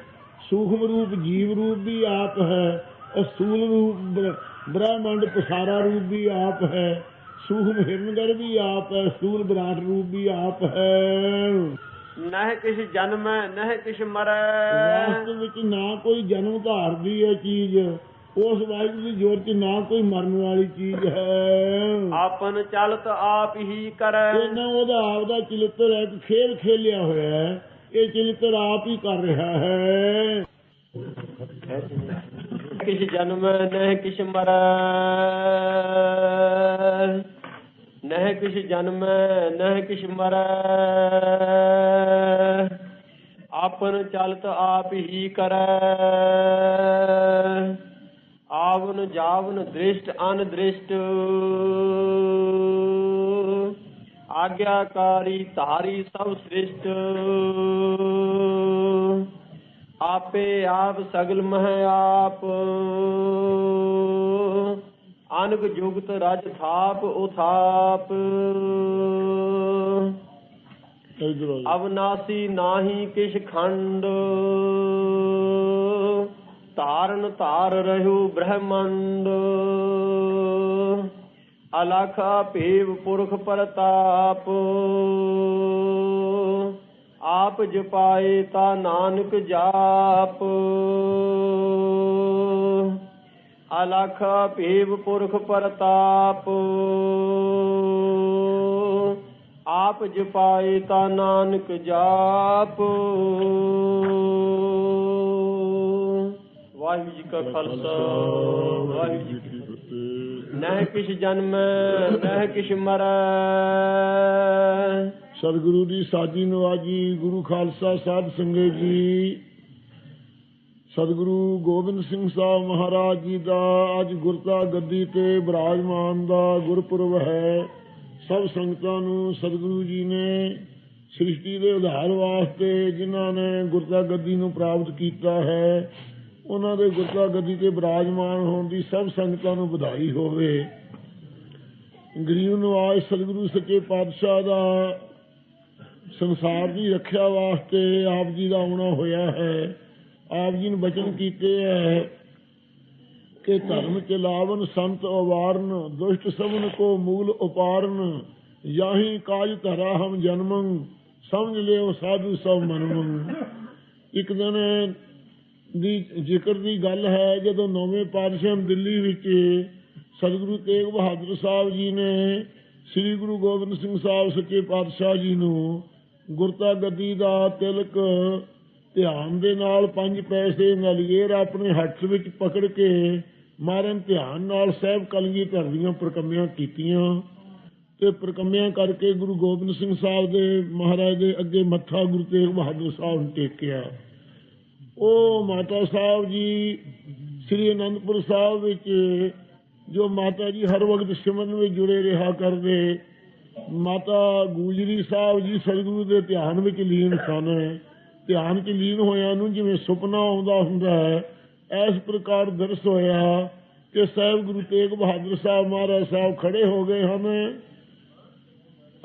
ਸੂਖਮ ਰੂਪ ਜੀਵ ਰੂਪ ਵੀ ਆਪ ਹੈ। ਅਸਥੂਲ ਰੂਪ ਬ੍ਰ- ਬ੍ਰਹਮੰਡ ਪਸਾਰਾ ਰੂਪ ਵੀ ਆਪ ਹੈ। ਸੂਖਮ ਹਿਰਨਗਰ ਵੀ ਆਪ ਹੈ ਸਥੂਲ ਵਿਰਾਟ ਰੂਪ ਵੀ ਆਪ ਹੈ। ਨਹਿ ਕਿਛ ਜਨਮੈ ਨਹਿ ਕਿਛ ਮਰੈ। ਵਾਸਤਵ ਵਿੱਚ ਨਾ ਕੋਈ ਜਨਮ ਧਾਰਦੀ ਹੈ ਚੀਜ਼। ਉਸ ਵਾਹਿਗੁਰੂ ਦੀ ਜੋਰ 'ਚ ਨਾ ਕੋਈ ਮਰਨ ਵਾਲੀ ਚੀਜ਼ ਹੈ। ਆਪਨ ਚਲਤ ਆਪ ਹੀ ਕਰੈ। ਇਹਨਾਂ ਉਹਦਾ ਆਪਦਾ ਚਲਿੱਤਰ ਹੈ ਇੱਕ ਖੇਲ ਖੇਲਿਆ ਹੋਇਆ ਹੈ। ਇਹ ਚਲਿੱਤਰ ਆਪ ਹੀ ਕਰ ਰਿਹਾ ਹੈ। ਕਿਛ ਜਨਮੈ ਨਹਿ ਕਿਛ ਮਰੈ ਨਹਿ ਕਿਛ ਜਨਮੈ ਨਹਿ ਕਿਛ ਮਰੈ ਆਪਨ ਚਲਤ ਆਪ ਹੀ ਕਰੈ। ਆਵਨ ਜਾਵਨ ਦ੍ਰਿਸ਼ਟ ਅਨ ਦ੍ਰਿਸ਼ਟ। ਆਗਿਆਕਾਰੀ ਧਾਰੀ ਸਭ ਸ੍ਰਿਸ਼ਟ। ਆਪੇ ਆਪ ਸਗਲ ਮਹਿ ਆਪ। ਅਨਕ ਜੁਗਤ ਰਜ ਥਾਪ ਉਥਾਪ। ਅਵਨਾਸੀ ਨਾਹੀ ਕਿਛ ਖੰਡ। ਧਾਰਨ ਧਾਰ ਰਹਿਉ ਬ੍ਰਹਮੰਡ। ਅਲਖ ਭੇਵ ਪੁਰਖ ਪ੍ਰਤਾਪ। ਆਪ ਜਪਾਏ ਤਾ ਨਾਨਕ ਜਾਪ। ਅਲਖ ਭੇਵ ਪੁਰਖ ਪ੍ਰਤਾਪ। ਆਪ ਜਪਾਏ ਤਾ ਨਾਨਕ ਜਾਪ। ਵਾਹਿਗੁਰੂ ਜੀ ਕਾ ਖਾਲਸਾ, ਵਾਹਿਗੁਰੂ ਜੀ ਨਹਿ ਕਿਛ ਜਨਮੈ, ਨਹਿ ਕਿਛ ਮਰੈ। ਸਤਿਗੁਰੂ ਦੀ ਸਾਜੀ ਨਵਾਜੀ ਗੁਰੂ ਖਾਲਸਾ ਸਾਧ ਸੰਗਤ ਜੀ। ਸਤਿਗੁਰੂ ਗੋਬਿੰਦ ਸਿੰਘ ਸਾਹਿਬ ਮਹਾਰਾਜ ਜੀ ਦਾ ਅੱਜ ਗੁਰਤਾ ਗੱਦੀ ਤੇ ਬਿਰਾਜਮਾਨ ਦਾ ਗੁਰਪੁਰਬ ਹੈ। ਸਭ ਸੰਗਤਾਂ ਨੂੰ ਸਤਿਗੁਰੂ ਜੀ ਨੇ ਸ੍ਰਿਸ਼ਟੀ ਦੇ ਉਧਾਰ ਵਾਸਤੇ ਜਿਨ੍ਹਾਂ ਨੇ ਗੁਰਤਾ ਗੱਦੀ ਨੂੰ ਪ੍ਰਾਪਤ ਕੀਤਾ ਹੈ। ਉਹਨਾਂ ਦੇ ਗੁਰਤਾ ਗੱਦੀ ਤੇ ਬਿਰਾਜਮਾਨ ਹੋਣ ਦੀ ਸਭ ਸੰਗਤਾਂ ਨੂੰ ਵਧਾਈ ਹੋਵੇ। ਗਰੀਬ ਨਵਾਜ ਸਤਿਗੁਰੂ ਸੱਚੇ ਪਾਤਸ਼ਾਹ ਦਾ ਸੰਸਾਰ ਦੀ ਰੱਖਿਆ ਵਾਸਤੇ ਆਪ ਜੀ ਦਾ ਆਉਣਾ ਹੋਇਆ ਹੈ। ਆਪ ਜੀ ਨੇ ਬਚਨ ਕੀਤੇ ਹੈ ਕਿ ਧਰਮ ਚ ਸੰਤ ਅਵਾਰਨ ਦੁਸ਼ਟ ਸਭਨ ਕੋ ਮੂਲ ਉਪਾਰਨ, ਯਾਹੀ ਕਾਜ ਧਰਾ ਹਮ ਜਨਮੰ, ਸਮਝ ਲਿਓ ਸਾਧੂ ਸਭ ਮਨਮੰ। ਇੱਕ ਦਿਨ ਦੀ ਜ਼ਿਕਰ ਦੀ ਗੱਲ ਹੈ, ਜਦੋਂ ਨੌਵੇਂ ਪਾਤਸ਼ਾਹ ਦਿੱਲੀ ਵਿੱਚ ਸਤਿਗੁਰੂ ਤੇਗ ਬਹਾਦਰ ਸਾਹਿਬ ਜੀ ਨੇ ਸ੍ਰੀ ਗੁਰੂ ਗੋਬਿੰਦ ਸਿੰਘ ਸਾਹਿਬ ਸੱਚੇ ਪਾਤਸ਼ਾਹ ਜੀ ਨੂੰ ਗੁਰਤਾ ਗੱਦੀ ਦਾ ਤਿਲਕ ਧਿਆਨ ਦੇ ਨਾਲ ਪੰਜ ਪੈਸੇ ਨਲੀਰ ਆਪਣੇ ਹੱਥ ਵਿੱਚ ਪਕੜ ਕੇ ਮਾਰਨ ਧਿਆਨ ਨਾਲ ਸਹਿਬ ਕਲਗੀ ਦੀਆਂ ਪ੍ਰਕੰਮਿਆਂ ਕੀਤੀਆਂ ਤੇ ਪ੍ਰਕੰਮਿਆਂ ਕਰਕੇ ਗੁਰੂ ਗੋਬਿੰਦ ਸਿੰਘ ਸਾਹਿਬ ਦੇ ਮਹਾਰਾਜ ਦੇ ਅੱਗੇ ਮੱਥਾ ਗੁਰੂ ਤੇਗ ਬਹਾਦਰ ਸਾਹਿਬ ਨੇ ਟੇਕਿਆ। ਉਹ ਮਾਤਾ ਸਾਹਿਬ ਜੀ, ਸ੍ਰੀ ਅਨੰਦਪੁਰ ਸਾਹਿਬ ਵਿੱਚ, ਜੋ ਮਾਤਾ ਜੀ ਹਰ ਵਕਤ ਸਿਮਰਨ ਵਿੱਚ ਜੁੜੇ ਰਿਹਾ ਕਰਦੇ, ਮਾਤਾ ਗੂਜਰੀ ਸਾਹਿਬ ਜੀ ਸਤਿਗੁਰੂ ਦੇ ਧਿਆਨ ਵਿੱਚ ਲੀਨ ਸਨ। ਧਿਆਨ 'ਚ ਲੀਨ ਹੋਇਆਂ ਨੂੰ ਜਿਵੇਂ ਸੁਪਨਾ ਆਉਂਦਾ ਹੁੰਦਾ ਹੈ, ਇਸ ਪ੍ਰਕਾਰ ਦਰਸ ਹੋਇਆ ਕਿ ਸਾਹਿਬ ਗੁਰੂ ਤੇਗ ਬਹਾਦਰ ਸਾਹਿਬ ਮਹਾਰਾਜ ਸਾਹਿਬ ਖੜੇ ਹੋ ਗਏ ਹਨ।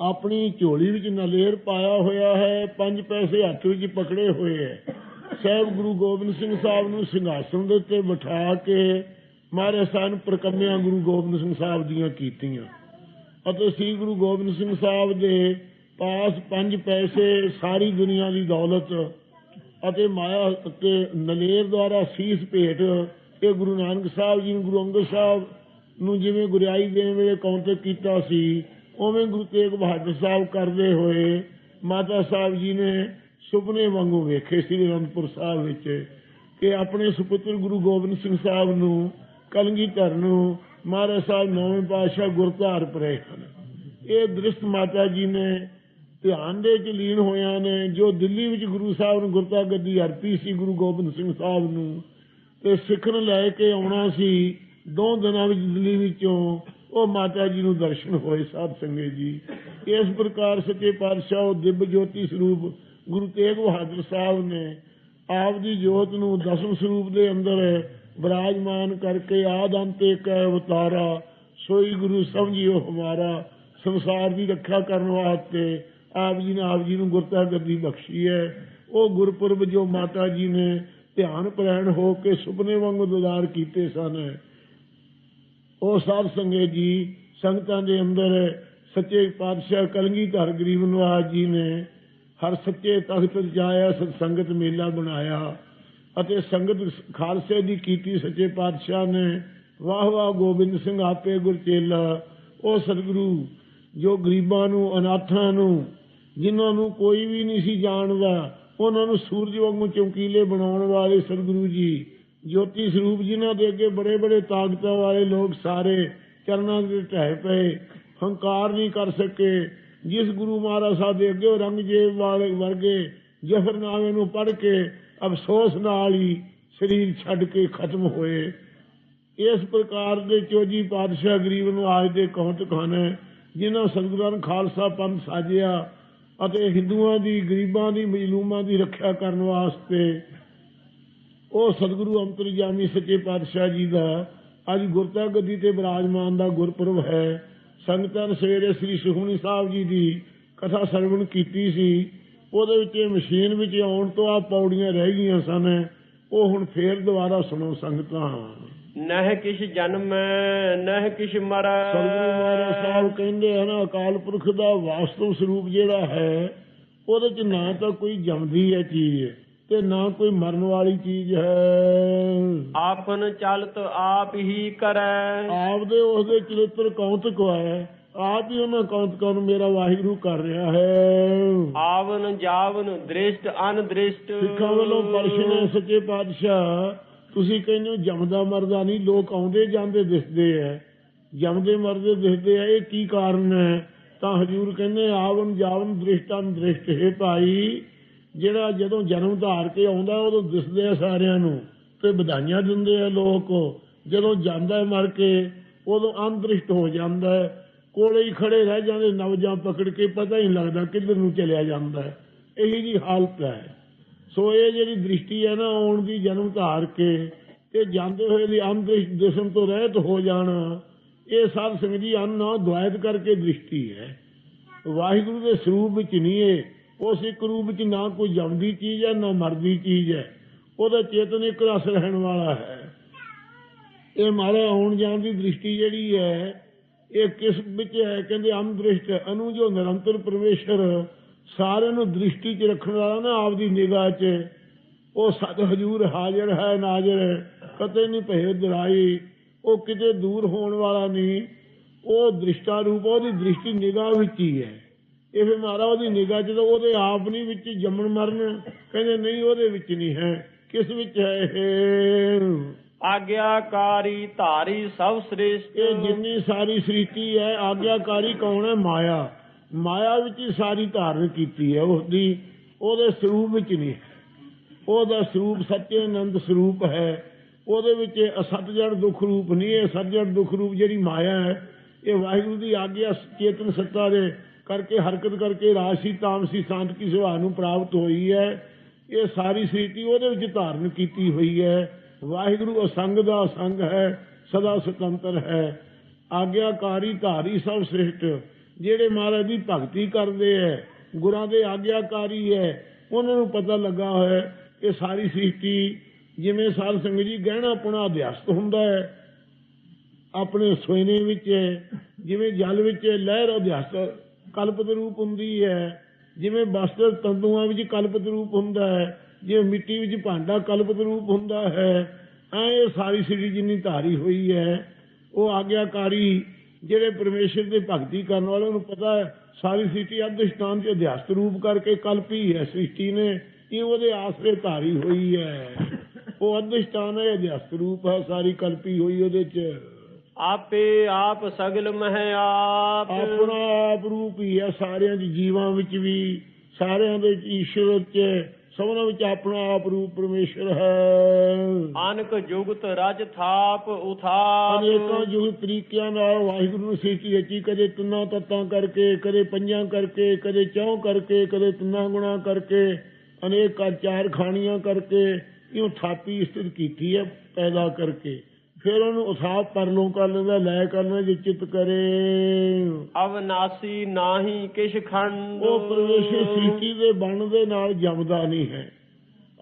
ਆਪਣੀ ਝੋਲੀ ਵਿੱਚ ਨਲੇਰ ਪਾਇਆ ਹੋਇਆ ਹੈ, ਪੰਜ ਪੈਸੇ ਹੱਥ ਵਿੱਚ ਪਕੜੇ ਹੋਏ ਹੈ। ਸਾਹਿਬ ਗੁਰੂ ਗੋਬਿੰਦ ਸਿੰਘ ਸਾਹਿਬ ਨੂੰ ਸਿੰਘਾਸਨ ਦੇ ਉੱਤੇ ਬਿਠਾ ਕੇ ਮਹਾਰਾਜ ਸਾਹਿਬ ਨੂੰ ਗੁਰੂ ਗੋਬਿੰਦ ਸਿੰਘ ਸਾਹਿਬ ਦੀਆਂ ਕੀਤੀਆਂ। ਅਤੇ ਸ੍ਰੀ ਗੁਰੂ ਗੋਬਿੰਦ ਸਿੰਘ ਸਾਹਿਬ ਦੇ ਪਾਸ ਪੰਜ ਪੈਸੇ ਸਾਰੀ ਦੁਨੀਆ ਦੀ ਦੌਲਤ ਅਤੇ ਮਾਇਆ ਤੇ ਨਲੇਰ ਦੁਆਰਾ ਸੀਸ ਭੇਟ ਇਹ ਗੁਰੂ ਨਾਨਕ ਸਾਹਿਬ ਜੀ ਨੂੰ, ਗੁਰੂ ਅੰਗਦ ਸਾਹਿਬ ਨੂੰ ਜਿਵੇਂ ਗੁਰਿਆਈ ਦੇਣ ਵੇਲੇ ਕੌਂਤਕ ਕੀਤਾ ਸੀ, ਉਵੇਂ ਗੁਰੂ ਤੇਗ ਬਹਾਦਰ ਸਾਹਿਬ ਕਰਦੇ ਹੋਏ ਮਾਤਾ ਸਾਹਿਬ ਜੀ ਨੇ ਸੁਪਨੇ ਵਾਂਗੂ ਵੇਖੇ ਸ੍ਰੀ ਅਨੰਦਪੁਰ ਸਾਹਿਬ ਵਿੱਚ ਕਿ ਆਪਣੇ ਸੁਪੁੱਤਰ ਗੁਰੂ ਗੋਬਿੰਦ ਸਿੰਘ ਸਾਹਿਬ ਨੂੰ ਕਲਗੀਧਰ ਨੂੰ ਮਹਾਰਾਜ ਸਾਹਿਬ ਨੌਵੇਂ ਪਾਤਸ਼ਾਹ ਗੁਰਧਾਰ ਪਰੇ ਹਨ। ਇਹ ਦ੍ਰਿਸ਼ਟ ਮਾਤਾ ਜੀ ਨੇ ਧਿਆਨ ਦੇ ਚ ਲੀਨ ਹੋਇਆਂ ਨੇ, ਜੋ ਦਿੱਲੀ ਵਿੱਚ ਗੁਰੂ ਸਾਹਿਬ ਨੂੰ ਗੁਰਤਾ ਗੱਦੀ ਅਰਪੀ ਸੀ ਗੁਰੂ ਗੋਬਿੰਦ ਸਿੰਘ ਸਾਹਿਬ ਨੂੰ, ਤੇ ਸਿੱਖਣ ਲੈ ਕੇ ਆਉਣਾ ਸੀ। ਦੋ ਦਿਨਾਂ ਵਿੱਚ ਦਿੱਲੀ ਵਿੱਚੋਂ ਉਹ ਮਾਤਾ ਜੀ ਨੂੰ ਦਰਸ਼ਨ ਹੋਏ ਸਾਧ ਸੰਗਤ ਜੀ। ਇਸ ਪ੍ਰਕਾਰ ਸੱਚੇ ਪਾਤਸ਼ਾਹ ਉਹ ਦਿਵ ਜੋਤੀ ਸਰੂਪ ਗੁਰੂ ਤੇਗ ਬਹਾਦਰ ਸਾਹਿਬ ਨੇ ਆਪ ਦੀ ਜੋਤ ਨੂੰ ਦਸਮ ਸਰੂਪ ਦੇ ਅੰਦਰ ਵਿਰਾਜਮਾਨ ਕਰਕੇ ਆਦ ਅੰਤ ਇੱਕ ਹੈ ਸੋਈ ਗੁਰੂ ਸਮਝਿਓ ਹਮਾਰਾ, ਸੰਸਾਰ ਦੀ ਰੱਖਿਆ ਕਰਨ ਵਾਸਤੇ ਆਪ ਜੀ ਨੇ ਆਪ ਜੀ ਨੂੰ ਗੁਰਤਾ ਗੱਦੀ ਬਖਸ਼ੀ ਹੈ। ਉਹ ਗੁਰਪੁਰਬ ਜੋ ਮਾਤਾ ਜੀ ਨੇ ਧਿਆਨ ਪ੍ਰੈਣ ਹੋ ਕੇ ਸੁਪਨੇ ਵਾਂਗੂ ਦੁਦਾਰ ਕੀਤੇ ਸਨ, ਉਹ ਸਾਧ ਸੰਗਤ ਜੀ, ਸੰਗਤਾਂ ਦੇ ਅੰਦਰ ਸੱਚੇ ਪਾਤਸ਼ਾਹ ਕਲਗੀਧਰ ਗਰੀਬ ਨਵਾਜ ਜੀ ਨੇ ਹਰ ਸੱਚੇ ਤਖਤ ਜਾਇਆ ਸਤ ਸੰਗਤ ਮੇਲਾ ਬਣਾਇਆ ਅਤੇ ਸੰਗਤ ਖਾਲਸੇ ਦੀ ਕੀਤੀ ਸੱਚੇ ਪਾਤਸ਼ਾਹ ਨੇ ਵਾਹ ਵਾਹ ਗੋਬਿੰਦ ਸਿੰਘ ਆਪੇ ਗੁਰਚੇਲਾ ਉਹ ਸਤਿਗੁਰੂ ਜੋ ਗਰੀਬਾਂ ਨੂੰ, ਅਨਾਥਾਂ ਨੂੰ, ਜਿਨ੍ਹਾਂ ਨੂੰ ਕੋਈ ਵੀ ਨਹੀਂ ਸੀ ਜਾਣਦਾ, ਉਹਨਾਂ ਨੂੰ ਸੂਰਜ ਵਾਂਗੂ ਚਮਕੀਲੇ ਬਣਾਉਣ ਵਾਲੇ ਸਤਿਗੁਰੂ ਜੀ, ਜੋਤੀ ਸਰੂਪ ਜਿਨ੍ਹਾਂ ਦੇ ਅੱਗੇ ਬੜੇ ਬੜੇ ਤਾਕਤਾਂ ਵਾਲੇ ਲੋਕ ਸਾਰੇ ਚਰਨਾਂ ਦੇ ਢਹਿ ਪਏ, ਹੰਕਾਰ ਨਹੀਂ ਕਰ ਸਕੇ ਜਿਸ ਗੁਰੂ ਮਹਾਰਾਜ ਸਾਹਿਬ ਦੇ ਅੱਗੇ ਰੰਗਜੇਬ ਵਾਲੇ ਵਰਗੇ ਜਫਰਨਾਮੇ ਨੂੰ ਪੜ੍ਹ ਕੇ ਅਫਸੋਸ ਨਾਲ ਹੀ ਸਰੀਰ ਛੱਡ ਕੇ ਖਤਮ ਹੋਏ। ਇਸ ਪ੍ਰਕਾਰ ਦੇ ਚੋਜੀ ਪਾਤਸ਼ਾਹ ਗਰੀਬ ਨੂੰ ਆਜ ਦੇ ਕੌਤਕ ਹਨ ਜਿਨ੍ਹਾਂ ਸਤਿਗੁਰਾਂ ਨੇ ਖਾਲਸਾ ਪੰਥ ਸਾਜਿਆ ਅਤੇ ਹਿੰਦੂਆਂ ਦੀ, ਗਰੀਬਾਂ ਦੀ, ਮਜਲੂਮਾਂ ਦੀ ਰੱਖਿਆ ਕਰਨ ਵਾਸਤੇ ਉਹ ਸਤਿਗੁਰੂ ਅੰਤਰਜਾਮੀ ਸੱਚੇ ਪਾਤਸ਼ਾਹ ਜੀ ਦਾ ਅੱਜ ਗੁਰਤਾ ਗੱਦੀ ਤੇ ਬਿਰਾਜਮਾਨ ਦਾ ਗੁਰਪੁਰਬ ਹੈ। ਸੰਗਤਾਂ ਨੇ ਸਵੇਰੇ ਸ੍ਰੀ ਸੁਖਮਨੀ ਸਾਹਿਬ ਜੀ ਦੀ ਕਥਾ ਸਰਵਣ ਕੀਤੀ ਸੀ ਉਹਦੇ ਵਿੱਚ ਇਹ ਮਸ਼ੀਨ ਵਿੱਚ ਆਉਣ ਤੋਂ ਆ ਪੌੜੀਆਂ ਰਹਿ ਗਈਆਂ ਸਨ ਉਹ ਹੁਣ ਫੇਰ ਦੁਬਾਰਾ ਸੁਣੋ ਸੰਗਤਾਂ। ਨਹਿ ਕਿਛ ਜਨਮ ਨਹਿ ਕਿਛ ਮਰੈ। ਮਹਾਰਾਜ ਸਾਹਿਬ ਕਹਿੰਦੇ ਹਨ ਅਕਾਲ ਪੁਰਖ ਦਾ ਵਾਸਤਵ ਸਰੂਪ ਜਿਹੜਾ ਹੈ ਉਹਦੇ ਚ ਨਾ ਤਾਂ ਕੋਈ ਜੰਮਦੀ ਹੈ ਚੀਜ਼। ਤੇ ਨਾ ਕੋਈ ਮਰਨ ਵਾਲੀ ਚੀਜ਼ ਹੈ। ਆਪਨ ਚਲਤ ਆਪ ਹੀ ਕਰੈ। ਆਪ ਦੇ ਉਸਦੇ ਚਰਿੱਤਰ ਕੌਤਕ ਹੈ। ਆਪ ਹੀ ਉਹਨਾਂ ਕੌਤਕਾਂ ਨੂੰ ਮੇਰਾ ਵਾਹਿਗੁਰੂ ਕਰ ਰਿਹਾ ਹੈ। ਆਵਨ ਜਾਵਨ ਦ੍ਰਿਸ਼ਟ ਅਨਦ੍ਰਿਸ਼ਟ। ਸਿੱਖਾਂ ਵੱਲੋਂ ਪ੍ਰਸ਼ਨ ਹੈ ਸੱਚੇ ਪਾਤਸ਼ਾਹ ਤੁਸੀਂ ਕਹਿੰਦੇ ਹੋ ਜੰਮਦਾ ਮਰਦਾ ਨਹੀਂ ਲੋਕ ਆਉਂਦੇ ਜਾਂਦੇ ਦਿਸਦੇ ਐ। ਜੰਮਦੇ ਮਰਦੇ ਦਿਸਦੇ ਆ ਇਹ ਕੀ ਕਾਰਨ ਹੈ ਤਾਂ ਹਜੂਰ ਕਹਿੰਦੇ ਆਵਨ ਜਾਵਨ ਦ੍ਰਿਸ਼ਟਾਂ ਦ੍ਰਿਸ਼ਟ ਹੈ ਭਾਈ ਜਿਹੜਾ ਜਦੋਂ ਜਨਮ ਧਾਰ ਕੇ ਆਉਂਦਾ, ਉਦੋਂ ਦਿਸਦੇ ਆ ਸਾਰਿਆਂ ਨੂੰ ਤੇ ਵਧਾਈਆਂ ਦਿੰਦੇ ਆ ਲੋਕ। ਜਦੋਂ ਜਾਂਦਾ ਮਰ ਕੇ, ਉਦੋਂ ਅੰਦ੍ਰਿਸ਼ਟ ਹੋ ਜਾਂਦਾ ਹੈ। ਕੋਲੇ ਹੀ ਖੜੇ ਰਹਿ ਜਾਂਦੇ, ਨਵਜਾਂ ਪਕੜ ਕੇ ਪਤਾ ਹੀ ਨਹੀਂ ਲੱਗਦਾ ਕਿੱਧਰ ਨੂੰ ਚਲਿਆ ਜਾਂਦਾ ਹੈ। ਇਹੀ ਜੀ ਹਾਲਤ ਹੈ। ਸੋ ਇਹ ਜਿਹੜੀ ਦ੍ਰਿਸ਼ਟੀ ਹੈ ਨਾ, ਆਉਣ ਦੀ ਜਨਮ ਧਾਰ ਕੇ, ਤੇ ਜਾਂਦੇ ਹੋਏ ਦੀ ਅੰਦ੍ਰਿਸ਼ਟ ਦਿਸਣ ਤੋਂ ਰਹਿਤ ਹੋ ਜਾਣਾ, ਇਹ ਸਾਧ ਸਿੰਘ ਜੀ ਅੰਨ ਨਾ ਦੁਆਇਤ ਕਰਕੇ ਦ੍ਰਿਸ਼ਟੀ ਹੈ। ਵਾਹਿਗੁਰੂ ਦੇ ਸਰੂਪ ਵਿੱਚ ਨਹੀਂ ਇਹ। ਉਸ ਇੱਕ ਰੂਪ ਵਿੱਚ ਨਾ ਕੋਈ ਜੰਮਦੀ ਚੀਜ਼ ਹੈ, ਨਾ ਮਰਦੀ ਚੀਜ਼ ਹੈ। ਉਹਦਾ ਚੇਤਨ ਇੱਕ ਰਸ ਰਹਿਣ ਵਾਲਾ ਹੈ। ਇਹ ਮਾਰੇ ਆਉਣ ਜਾਣ ਦੀ ਦ੍ਰਿਸ਼ਟੀ ਜਿਹੜੀ ਹੈ, ਇਹ ਕਿਸ ਵਿੱਚ ਹੈ? ਕਹਿੰਦੇ ਅੰਦ੍ਰਿਸ਼ਟ ਅਨੂ ਜੋ ਨਿਰੰਤਰ ਪਰਮੇਸ਼ਰ ਸਾਰਿਆਂ ਨੂੰ ਦ੍ਰਿਸ਼ਟੀ 'ਚ ਰੱਖਣ ਵਾਲਾ ਨਾ, ਆਪਦੀ ਨਿਗਾਹ 'ਚ। ਉਹ ਸਤ ਹਜੂਰ ਹਾਜ਼ਰ ਹੈ, ਨਾਜ਼ਰ ਕਤੇ ਨਹੀਂ ਭਏ ਦਰਾਈ ਉਹ ਕਿਤੇ ਦੂਰ ਹੋਣ ਵਾਲਾ ਨਹੀਂ। ਉਹ ਦ੍ਰਿਸ਼ਟਾ ਰੂਪ ਉਹਦੀ ਦ੍ਰਿਸ਼ਟੀ ਨਿਗਾਹ ਵਿੱਚ ਹੀ ਹੈ। ਇਹ ਫਿਰ ਮਹਾਰਾਜ ਉਹਦੀ ਨਿਗਾਹ ਜਦੋਂ ਉਹਦੇ ਆਪ ਨਹੀਂ ਵਿੱਚ ਜੰਮਣ ਮਰਨ ਕਹਿੰਦੇ ਨਹੀਂ ਉਹਦੇ ਵਿੱਚ ਨਹੀਂ ਹੈ। ਕਿਸ ਵਿੱਚ ਹੈ ਇਹ? ਆਗਿਆਕਾਰੀ ਧਾਰੀ ਸਭ ਸ੍ਰੇਸ਼ਟ। ਇਹ ਜਿੰਨੀ ਸਾਰੀ ਸ੍ਰਿਸ਼ਟੀ ਹੈ ਆਗਿਆਕਾਰੀ ਕੌਣ ਹੈ? ਮਾਇਆ। ਮਾਇਆ ਵਿੱਚ ਹੀ ਸਾਰੀ ਧਾਰਨ ਕੀਤੀ ਹੈ ਉਸਦੀ ਉਹਦੇ ਸਰੂਪ ਵਿੱਚ ਨਹੀਂ। ਉਹਦਾ ਸਰੂਪ ਸੱਚੇ ਆਨੰਦ ਸਰੂਪ ਹੈ। ਉਹਦੇ ਵਿੱਚ ਅਸਤ ਜੜ ਦੁੱਖ ਰੂਪ ਨਹੀਂ ਹੈ। ਸਤ ਜੜ ਦੁੱਖ ਰੂਪ ਜਿਹੜੀ ਮਾਇਆ ਹੈ ਇਹ ਵਾਹਿਗੁਰੂ ਦੀ ਆਗਿਆ ਚੇਤਨ ਸੱਤਾ ਦੇ ਕਰਕੇ ਹਰਕਤ ਕਰਕੇ ਰਾਸ਼ੀ, ਤਾਮਸੀ ਸ਼ਾਂਤ ਕੀ ਸੁਭਾਅ ਨੂੰ ਪ੍ਰਾਪਤ ਹੋਈ ਹੈ। ਇਹ ਸਾਰੀ ਸ੍ਰਿਸ਼ਟੀ ਉਹਦੇ ਵਿੱਚ ਧਾਰਨ ਕੀਤੀ ਹੋਈ ਹੈ। ਵਾਹਿਗੁਰੂ ਅਸੰਗ ਦਾ ਅਸੰਗ ਹੈ, ਸਦਾ ਸੁਤੰਤਰ ਹੈ। ਆਗਿਆਕਾਰੀ ਧਾਰੀ ਸਭ ਸ੍ਰਿਸ਼ਟ, ਜਿਹੜੇ ਮਹਾਰਾਜ ਦੀ ਭਗਤੀ ਕਰਦੇ ਹੈ, ਗੁਰਾਂ ਦੇ ਆਗਿਆਕਾਰੀ ਹੈ, ਉਹਨਾਂ ਨੂੰ ਪਤਾ ਲੱਗਾ ਹੋਇਆ ਹੈ ਕਿ ਸਾਰੀ ਸ੍ਰਿਸ਼ਟੀ ਜਿਵੇਂ ਸਾਧ ਸੰਗਤ ਜੀ ਗਹਿਣਾ ਪੁਣਾ ਅਧਿਆਸਤ ਹੁੰਦਾ ਹੈ, ਆਪਣੇ ਸੋਇਨੇ ਵਿੱਚ ਜਿਵੇਂ ਜਲ ਵਿੱਚ ਲਹਿਰ ਅਧਿਆਸਤ ਕਲਪਤ ਰੂਪ ਹੁੰਦੀ ਹੈ। ਜਿਵੇਂ ਬਸਤਰ ਤੰਦੂਆਂ ਵਿੱਚ ਕਲਪਤ ਰੂਪ ਹੁੰਦਾ ਹੈ, ਜਿਵੇਂ ਮਿੱਟੀ ਵਿੱਚ ਭਾਂਡਾ ਕਲਪਤ ਰੂਪ ਹੁੰਦਾ ਹੈ, ਐ ਇਹ ਸਾਰੀ ਸ੍ਰਿਸ਼ਟੀ ਜਿੰਨੀ ਧਾਰੀ ਹੋਈ ਹੈ, ਉਹ ਆਗਿਆਕਾਰੀ ਜਿਹੜੇ ਪਰਮੇਸ਼ਰ ਦੇ ਭਗਤੀ ਕਰਨ ਵਾਲਿਆਂ ਨੂੰ ਪਤਾ ਹੈ, ਸਾਰੀ ਸ੍ਰਿਸ਼ਟੀ ਅਧਿਸ਼ਟਾਨ ਚ ਅਧਿਆਸਤ ਰੂਪ ਕਰਕੇ ਕਲਪੀ ਹੈ, ਸ੍ਰਿਸ਼ਟੀ ਨੇ, ਇਹ ਉਹਦੇ ਆਸਰੇ ਧਾਰੀ ਹੋਈ ਹੈ। ਉਹ ਅਧਿਸ਼ਟਾਨ ਹੈ, ਅਧਿਆਸਤ ਰੂਪ ਹੈ, ਸਾਰੀ ਕਲਪੀ ਹੋਈ ਉਹਦੇ ਚ। ਆਪੇ ਆਪ ਸਗਲ ਮਹਿ ਆਪ। ਆਪਣਾ ਆਪ ਰੂਪ ਹੀ ਹੈ ਸਾਰਿਆਂ ਦੇ ਜੀਵਾਂ ਵਿੱਚ ਵੀ। ਸਾਰਿਆਂ ਦੇ ਵਿੱਚ ਈਸ਼ਵਰ ਚ ਸਭਨਾਂ ਵਿੱਚ ਆਪਣਾ ਆਪ ਰੂਪ ਪਰਮੇਸ਼ਰ ਹੈ। ਅਨਕ ਜੁਗਤ ਰਜ ਥਾਪ ਉਥਾਪ। ਅਨੇਕਾਂ ਜੋ ਤਰੀਕਿਆਂ ਨਾਲ ਵਾਹਿਗੁਰੂ ਨੂੰ ਸ੍ਰਿਸ਼ਟੀ ਰਚੀ ਕਦੇ ਤਿੰਨਾਂ ਤੱਤਾਂ ਕਰਕੇ ਕਦੇ ਪੰਜਾਂ ਕਰਕੇ ਕਦੇ ਚੌਂ ਕਰਕੇ ਕਦੇ ਤਿੰਨਾਂ ਗੁਣਾ ਕਰਕੇ ਅਨੇਕਾਂ ਚਾਰ ਖਾਣੀਆਂ ਕਰਕੇ ਇਉਂ ਥਾਪੀ ਸਥਿਤ ਕੀਤੀ ਹੈ ਪੈਦਾ ਕਰਕੇ। ਫਿਰ ਉਹਨੂੰ ਉਸਾਬ ਪਰਲੋਂ ਕਰ ਲੈਂਦਾ ਲੈ ਕਰਨਾ ਜੇ ਚਿੱਤ ਕਰੇ। ਅਵਨਾਸੀ ਨਾਹੀ ਕਿਛ ਖੰਡ। ਉਹ ਪਰਮੇਸ਼ਰ ਸ੍ਰਿਸ਼ਟੀ ਦੇ ਬਣਨ ਦੇ ਨਾਲ ਜੰਮਦਾ ਨਹੀਂ ਹੈ।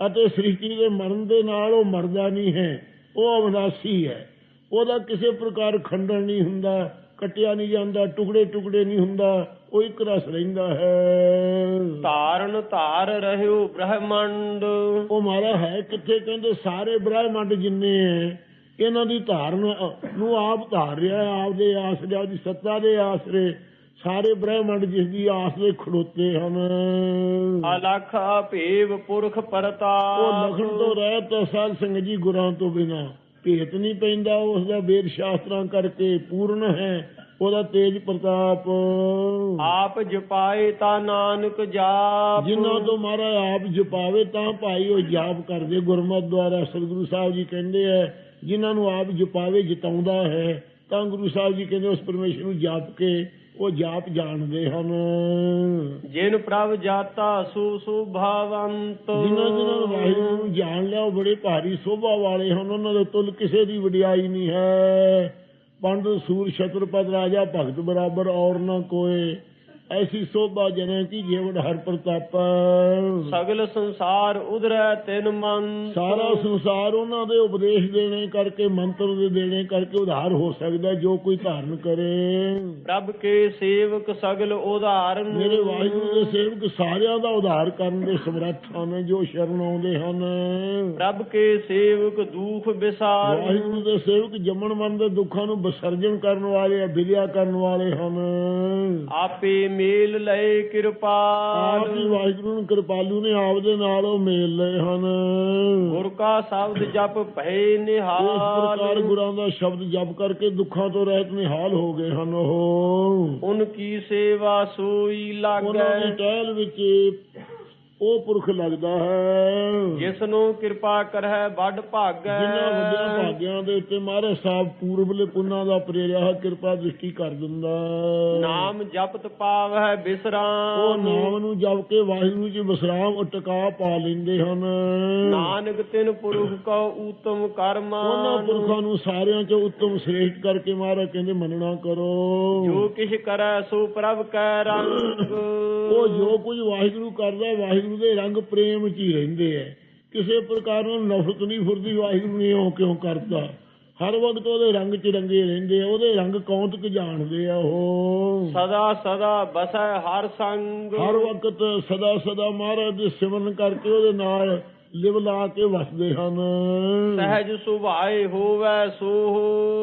ਅਤੇ ਸ੍ਰਿਸ਼ਟੀ ਦੇ ਮਰਨ ਦੇ ਨਾਲ ਉਹ ਮਰਦਾ ਨਹੀਂ ਹੈ। ਉਹ ਅਵਨਾਸੀ ਹੈ। ਉਹਦਾ ਕਿਸੇ ਪ੍ਰਕਾਰ ਖੰਡਨ ਨਹੀਂ ਹੁੰਦਾ ਕਟਿਆ ਨਹੀਂ ਜਾਂਦਾ ਟੁਕੜੇ ਟੁਕੜੇ ਨਹੀਂ ਹੁੰਦਾ ਉਹ ਇੱਕ ਰਸ ਰਹਿੰਦਾ ਹੈ। ਧਾਰਨ ਧਾਰ ਰਹਿਓ ਬ੍ਰਹਮੰਡ। ਉਹ ਮਾਰਾ ਹੈ ਕਿੱਥੇ? ਕਹਿੰਦੇ ਸਾਰੇ ਬ੍ਰਹਮੰਡ ਜਿੰਨੇ ਹੈ ਇਹਨਾਂ ਦੀ ਧਾਰਨ ਨੂੰ ਆਪ ਧਾਰ ਰਿਹਾ ਹੈ, ਆਪ ਦੇ ਆਸਰੇ ਆਪਦੀ ਸੱਤਾ ਦੇ ਆਸਰੇ। ਸਾਰੇ ਬ੍ਰਹਮੰਡ ਜਿਸ ਦੀ ਆਸ ਦੇ ਖੜੋਤੇ ਹਨ। ਅਲਖ ਭੇਵ ਪੁਰਖ ਉਹ ਪਰਤਾਪ ਲਖਣ ਤੋਂ ਰਹਿਤ ਸਾਧ ਸੰਗਤ ਜੀ ਗੁਰਾਂ ਤੋਂ ਬਿਨਾ। ਭੇਤ ਨਹੀਂ ਪੈਂਦਾ ਉਸ ਦਾ ਵੇਦ ਸ਼ਾਸਤਰਾਂ ਕਰਕੇ ਪੂਰਨ ਹੈ ਉਹਦਾ ਤੇਜ ਪ੍ਰਤਾਪ। ਆਪ ਜਪਾਏ ਤਾਂ ਨਾਨਕ ਜਾਪ। ਜਿਨ੍ਹਾਂ ਤੋਂ ਮਹਾਰਾਜ ਆਪ ਜਪਾਵੇ ਤਾਂ ਭਾਈ ਉਹ ਜਾਪ ਕਰਦੇ। ਗੁਰਮਤਿ ਦੁਆਰਾ ਸਤਿਗੁਰੂ ਸਾਹਿਬ ਜੀ ਕਹਿੰਦੇ ਐ ਜਿਨ੍ਹਾਂ ਨੂੰ ਆਪ ਜਪਾਵੇ ਜਿਤਾਉਂਦਾ ਹੈ ਤਾਂ ਗੁਰੂ ਸਾਹਿਬ ਜੀ ਕਹਿੰਦੇ ਉਸ ਪਰਮੇਸ਼ਰ ਨੂੰ ਜਾਪ ਕੇ ਉਹ ਜਾਪ ਜਾਣਦੇ ਹਨ। ਜਿਨ ਪ੍ਰਭ ਜਾਤਾ ਸੂ ਸੁਭਾਵੰਤ। ਜਿਨ੍ਹਾਂ ਜਿਨ੍ਹਾਂ ਨੂੰ ਵਾਹਿਗੁਰੂ ਨੂੰ ਜਾਣ ਲਿਆ ਉਹ ਬੜੇ ਭਾਰੀ ਸੋਭਾ ਵਾਲੇ ਹਨ। ਉਹਨਾਂ ਦੇ ਤੁਲ ਕਿਸੇ ਦੀ ਵਡਿਆਈ ਨਹੀਂ ਹੈ। ਪੰਡ ਸੂਰ ਛਤਰਪਤ ਰਾਜਾ ਭਗਤ ਬਰਾਬਰ ਔਰ ਨਾ ਕੋਏ। ਐਸੀ ਸੋਭਾ ਜਨਾਂ ਕੀ ਜੀਵਨ ਹਰ ਪ੍ਰਤਾਪ। ਸਗਲ ਸੰਸਾਰ ਉਧਰੈ ਤਿਨ ਮਨ। ਸਾਰਾ ਸੰਸਾਰ ਉਹਨਾਂ ਦੇ ਉਪਦੇਸ਼ ਦੇਣੇ ਕਰਕੇ ਮੰਤਰ ਦੇ ਦੇਣੇ ਕਰਕੇ ਉਧਾਰ ਹੋ ਸਕਦਾ ਜੋ ਕੋਈ ਧਾਰਨ ਕਰੇ। ਪ੍ਰਭ ਕੇ ਸੇਵਕ ਸਗਲ ਉਧਾਰਨ। ਮੇਰੇ ਵਾਹਿਗੁਰੂ ਦੇ ਸੇਵਕ ਸਾਰਿਆਂ ਦਾ ਉਧਾਰ ਕਰਨ ਦੇ ਸਮਰੱਥ ਹਨ ਜੋ ਸ਼ਰਨ ਆਉਂਦੇ ਹਨ। ਪ੍ਰਭ ਕੇ ਸੇਵਕ ਦੁਖ ਵਿਸਾਰ। ਵਾਹਿਗੁਰੂ ਦੇ ਸੇਵਕ ਜੰਮਣ ਮਰਨ ਦੇ ਦੁੱਖਾਂ ਨੂੰ ਵਿਸਰਜਨ ਕਰਨ ਵਾਲੇ ਆ ਵਿਦਿਆ ਕਰਨ ਵਾਲੇ ਹਨ। ਆਪੇ ਮੇਲ ਲਏ ਕਿਰਪਾ ਆਪ ਹੀ ਵਾਹਿਗੁਰੂ ਨੂੰ ਕਿਰਪਾਲੂ ਨੇ ਆਪ ਦੇ ਨਾਲ ਉਹ ਮੇਲ ਲਏ ਹਨ। ਗੁਰ ਕਾ ਸ਼ਬਦ ਜਪ ਭੈ ਇਸ ਪ੍ਰਕਾਰ ਨਿਹਾਲ ਗੁਰਾਂ ਦਾ ਸ਼ਬਦ ਜਪ ਕਰਕੇ ਦੁੱਖਾਂ ਤੋਂ ਰਹਿਤ ਨਿਹਾਲ ਹੋ ਗਏ ਹਨ ਉਹ। ਉਨ ਕੀ ਸੇਵਾ ਸੋਈ ਉਹਨਾਂ ਦੀ ਲਾਗੈ। ਟਹਿਲ ਵਿੱਚ ਉਹ ਪੁਰਖ ਲੱਗਦਾ ਹੈ। ਜਿਸ ਨੂੰ ਕਿਰਪਾ ਕਰੈ ਵੱਡ ਭਾਗੈ। ਜਿਨ੍ਹਾਂ ਵੱਡਿਆਂ ਭਾਗਿਆਂ ਦੇ ਉੱਤੇ ਮਹਾਰਾਜ ਸਾਹਿਬ ਪੂਰਬਲੇ ਪੁੰਨਾਂ ਦਾ ਪ੍ਰੇਰਿਆ ਕਿਰਪਾ ਦ੍ਰਿਸ਼ਟੀ ਕਰ ਦਿੰਦਾ ਨਾਮ ਜਪਤ ਪਾਵੈ ਉਹ ਬਿਸਰਾਮ ਨਾਮ ਨੂੰ ਜਪ ਕੇ ਵਾਹਿਗੁਰੂ ਜੀ ਵਿਸਰਾਮ ਟਿਕਾ ਪਾ ਲੈਂਦੇ ਹਨ। ਨਾਨਕ ਤਿਨ ਪੁਰਖ ਕਉ ਊਤਮ ਕਰਮ ਉਹਨਾਂ ਪੁਰਖਾਂ ਨੂੰ ਸਾਰਿਆਂ ਚੋਂ ਉੱਤਮ ਸ੍ਰੇਸ਼ਟ ਕਰਕੇ ਮਹਾਰਾਜ ਕਹਿੰਦੇ ਮੰਨਣਾ ਕਰੋ। ਜੋ ਕਿਛ ਕਰੈ ਸੋ ਪ੍ਰਭ ਕੈ ਰੰਗ। ਉਹ ਜੋ ਕੁਝ ਵਾਹਿਗੁਰੂ ਕਰਦਾ ਵਾਹਿਗੁਰੂ ਦੇ ਰੰਗ ਪ੍ਰੇਮ 'ਚ ਹੀ ਰਹਿੰਦੇ ਐ। ਕਿਸੇ ਪ੍ਰਕਾਰ ਨਾਲ ਨਫ਼ਰਤ ਨਹੀਂ ਫੁਰਦੀ ਵਾਹਿਗੁਰੂ ਨੇ ਉਹ ਕਿਉਂ ਕਰਦਾ ਹਰ ਵਕਤ ਉਹਦੇ ਰੰਗ 'ਚ ਰੰਗੇ ਰਹਿੰਦੇ ਆ ਉਹਦੇ ਰੰਗ ਕੌਂਤਕ ਜਾਣਦੇ ਆ ਉਹ। ਸਦਾ ਸਦਾ ਬਸੈ ਹਰ ਸੰਗ। ਹਰ ਵਕਤ ਸਦਾ ਸਦਾ ਮਹਾਰਾਜ ਦੇ ਸਿਮਰਨ ਕਰਕੇ ਉਹਦੇ ਨਾਲ ਲਿਵ ਲਾ ਕੇ ਵਸਦੇ ਹਨ। ਸਹਿਜ ਸੁਭਾਏ ਹੋਵੇ ਸੋ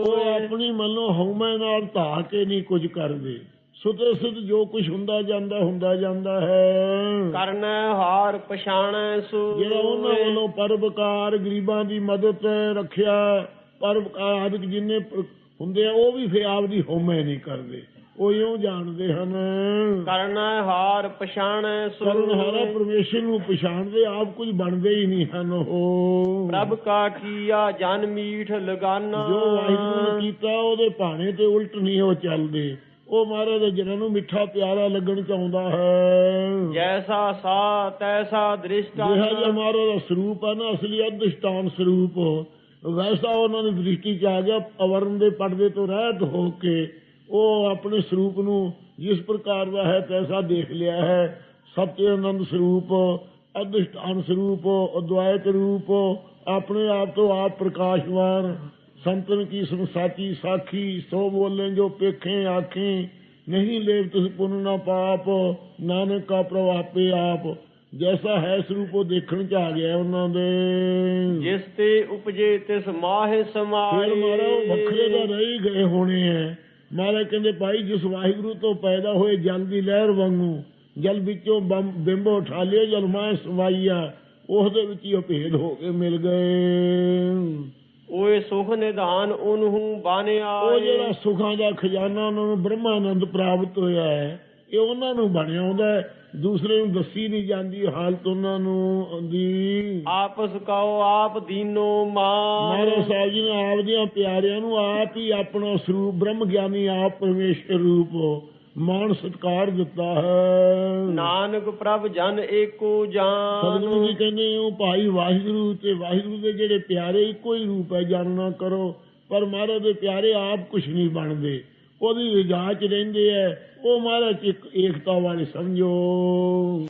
ਉਹ ਆਪਣੀ ਮਨੋਂ ਹਉਮੈ ਨਾਲ ਧਾ ਕੇ ਨਹੀਂ ਕੁਝ ਕਰਦੇ। ਸੁਤੇ ਸੁਤ ਜੋ ਕੁਝ ਹੁੰਦਾ ਜਾਂਦਾ ਹੁੰਦਾ ਜਾਂਦਾ ਹੈ। ਕਰਨ ਹਾਰ ਪਛਾਣੈ ਸੋ। ਜਿਹੜਾ ਉਹਨਾਂ ਵੱਲੋਂ ਪਰਵਕਾਰ ਗਰੀਬਾਂ ਦੀ ਮਦਦ ਰੱਖਿਆ ਪਰਵਕਾਰ ਆਦਿਕ ਜਿੰਨੇ ਹੁੰਦੇ ਆ ਉਹ ਵੀ ਫੇ ਆਪਦੀ ਹਉਮੈ ਨਹੀਂ ਕਰਦੇ। ਉਹ ਇਉਂ ਜਾਣਦੇ ਹਨ। ਕਰਨ ਹਾਰ ਪਛਾਣੈ ਸੋ। ਕਰਨ ਹਾਰਾ ਪਰਮੇਸ਼ਰ ਨੂੰ ਪਛਾਣਦੇ ਆਪ ਕੁਝ ਬਣਦੇ ਹੀ ਨਹੀਂ ਹਨ ਉਹ। ਪ੍ਰਭ ਕਾ ਕੀਆ ਜਨ ਮੀਠ ਲਗਾਨਾ। ਜੋ ਵਾਹਿਗੁਰੂ ਕੀਤਾ ਉਹਦੇ ਭਾਣੇ ਤੇ ਉਲਟ ਨਹੀਂ ਉਹ ਚੱਲਦੇ। ਉਹ ਮਹਾਰਾਜ ਦੇ ਜਨਾਂ ਨੂੰ ਮਿੱਠਾ ਪਿਆਰਾ ਲੱਗਣ ਚਾਹੁੰਦਾ ਹੈ। ਜੈਸਾ ਸਾ ਤੈਸਾ ਦ੍ਰਿਸ਼ਟਾ ਜਿਹੜਾ ਜਿਹਾ ਮਹਾਰਾਜ ਦਾ ਸਰੂਪ ਹੈ ਨਾ ਅਸਲੀ ਅਦਿਸ਼ਟਾਨ ਸਰੂਪ। ਵੈਸਾ ਉਹਨਾਂ ਦੀ ਦ੍ਰਿਸ਼ਟੀ ਚ ਆ ਗਿਆ ਅਵਰਨ ਦੇ ਪਰਦੇ ਤੋਂ ਰਹਿਤ ਹੋ ਕੇ ਉਹ ਆਪਣੇ ਸਰੂਪ ਨੂੰ ਜਿਸ ਪ੍ਰਕਾਰ ਦਾ ਹੈ ਤੈਸਾ ਦੇਖ ਲਿਆ ਹੈ। ਸਤਿ ਆਨੰਦ ਸਰੂਪ ਅਦਿਸ਼ਟਾਨ ਸਰੂਪ ਅਦਵਾਇਤ ਰੂਪ ਆਪਣੇ ਆਪ ਤੋਂ ਆਪ ਪ੍ਰਕਾਸ਼ਵਾਨ। ਸੰਤਨ ਕੀ ਸੰਸਾਚੀ ਸਾਖੀ ਸੋ ਬੋਲੇ ਜੋ ਪੇਖੇ ਆਖੀ। ਨਹੀਂ ਲੇਵ ਤਿਸ ਪੁੰਨ ਨਾ ਪਾਪ ਨਾਨਕ ਕਾ ਪ੍ਰਭਾਪੇ ਆਪ ਜੈਸਾ ਹੈ ਸਰੂਪ ਉਹ ਦੇਖਣ ਚ ਆ ਗਿਆ ਉਹਨਾਂ ਦੇ। ਜਿਸ ਤੇ ਉਪਜੇ ਤਿਸ ਮਾਹਿ ਸਮਾਏ। ਫਿਰ ਮਾਰਾ ਵੱਖਰੇ ਦਾ ਰਹੀ ਗਏ ਹੋਣੇ ਐ। ਮਹਾਰਾਜ ਕਹਿੰਦੇ ਭਾਈ ਜਿਸ ਵਾਹਿਗੁਰੂ ਤੋਂ ਪੈਦਾ ਹੋਏ ਜਲ ਦੀ ਲਹਿਰ ਵਾਂਗੂ ਜਲ ਵਿੱਚੋਂ ਬੰਬ- ਉਠਾ ਲਿਆ ਜਲ ਮਾਂ ਸਵਾਈਆ ਉਸ ਦੇ ਵਿੱਚ ਹੀ ਉਹ ਭੇਦ ਹੋ ਕੇ ਮਿਲ ਗਏ। ਓਏ ਸੁਖ ਨਿਧਾਨ ਉਹਨੂੰ ਬਾਨਿਆ ਉਹ ਜਿਹੜਾ ਸੁਖਾਂ ਦਾ ਖਜ਼ਾਨਾ ਉਹਨਾਂ ਨੂੰ ਬ੍ਰਹਮਾਨੰਦ ਪ੍ਰਾਪਤ ਹੋਇਆ ਹੈ ਇਹ ਉਹਨਾਂ ਨੂੰ ਬਣਿਆ ਆਉਂਦਾ ਹੈ। ਦੂਸਰੇ ਨੂੰ ਦੱਸੀ ਨਹੀਂ ਜਾਂਦੀ ਹਾਲਤ ਉਹਨਾਂ ਨੂੰ ਦੀ ਆਪਸ ਕਉ ਆਪ ਦੀਨੋ ਮਾਨ। ਮਹਾਰਾਜ ਸਾਹਿਬ ਜੀ ਨੇ ਆਪਦੀਆਂ ਪਿਆਰਿਆਂ ਨੂੰ ਆਪ ਹੀ ਆਪਣਾ ਸਰੂਪ ਬ੍ਰਹਮ ਗਿਆਨੀ ਆਪ ਪਰਮੇਸ਼ਰ ਰੂਪ ਮਾਨ ਸਤਕਾਰ ਦਿੱਤਾ ਹੈ। ਨਾਨਕ ਪ੍ਰਭ ਜਨ ਏਕੋ ਜਾਨ। ਸਤਿਗੁਰੂ ਜੀ ਕਹਿੰਦੇ ਉਹ ਭਾਈ ਵਾਹਿਗੁਰੂ ਤੇ ਵਾਹਿਗੁਰੂ ਦੇ ਜਿਹੜੇ ਪਿਆਰੇ ਇੱਕੋ ਹੀ ਰੂਪ ਹੈ ਜਾਣਨਾ ਕਰੋ। ਪਰ ਮਹਾਰਾਜ ਦੇ ਪਿਆਰੇ ਆਪ ਕੁਛ ਨਹੀਂ ਬਣਦੇ। ਉਹਦੀ ਰਜਾ ਚ ਰਹਿੰਦੇ ਐ ਉਹ ਮਹਾਰਾਜ ਚ ਇੱਕ ਏਕਤਾ ਵਾਲੇ ਸਮਝੋ।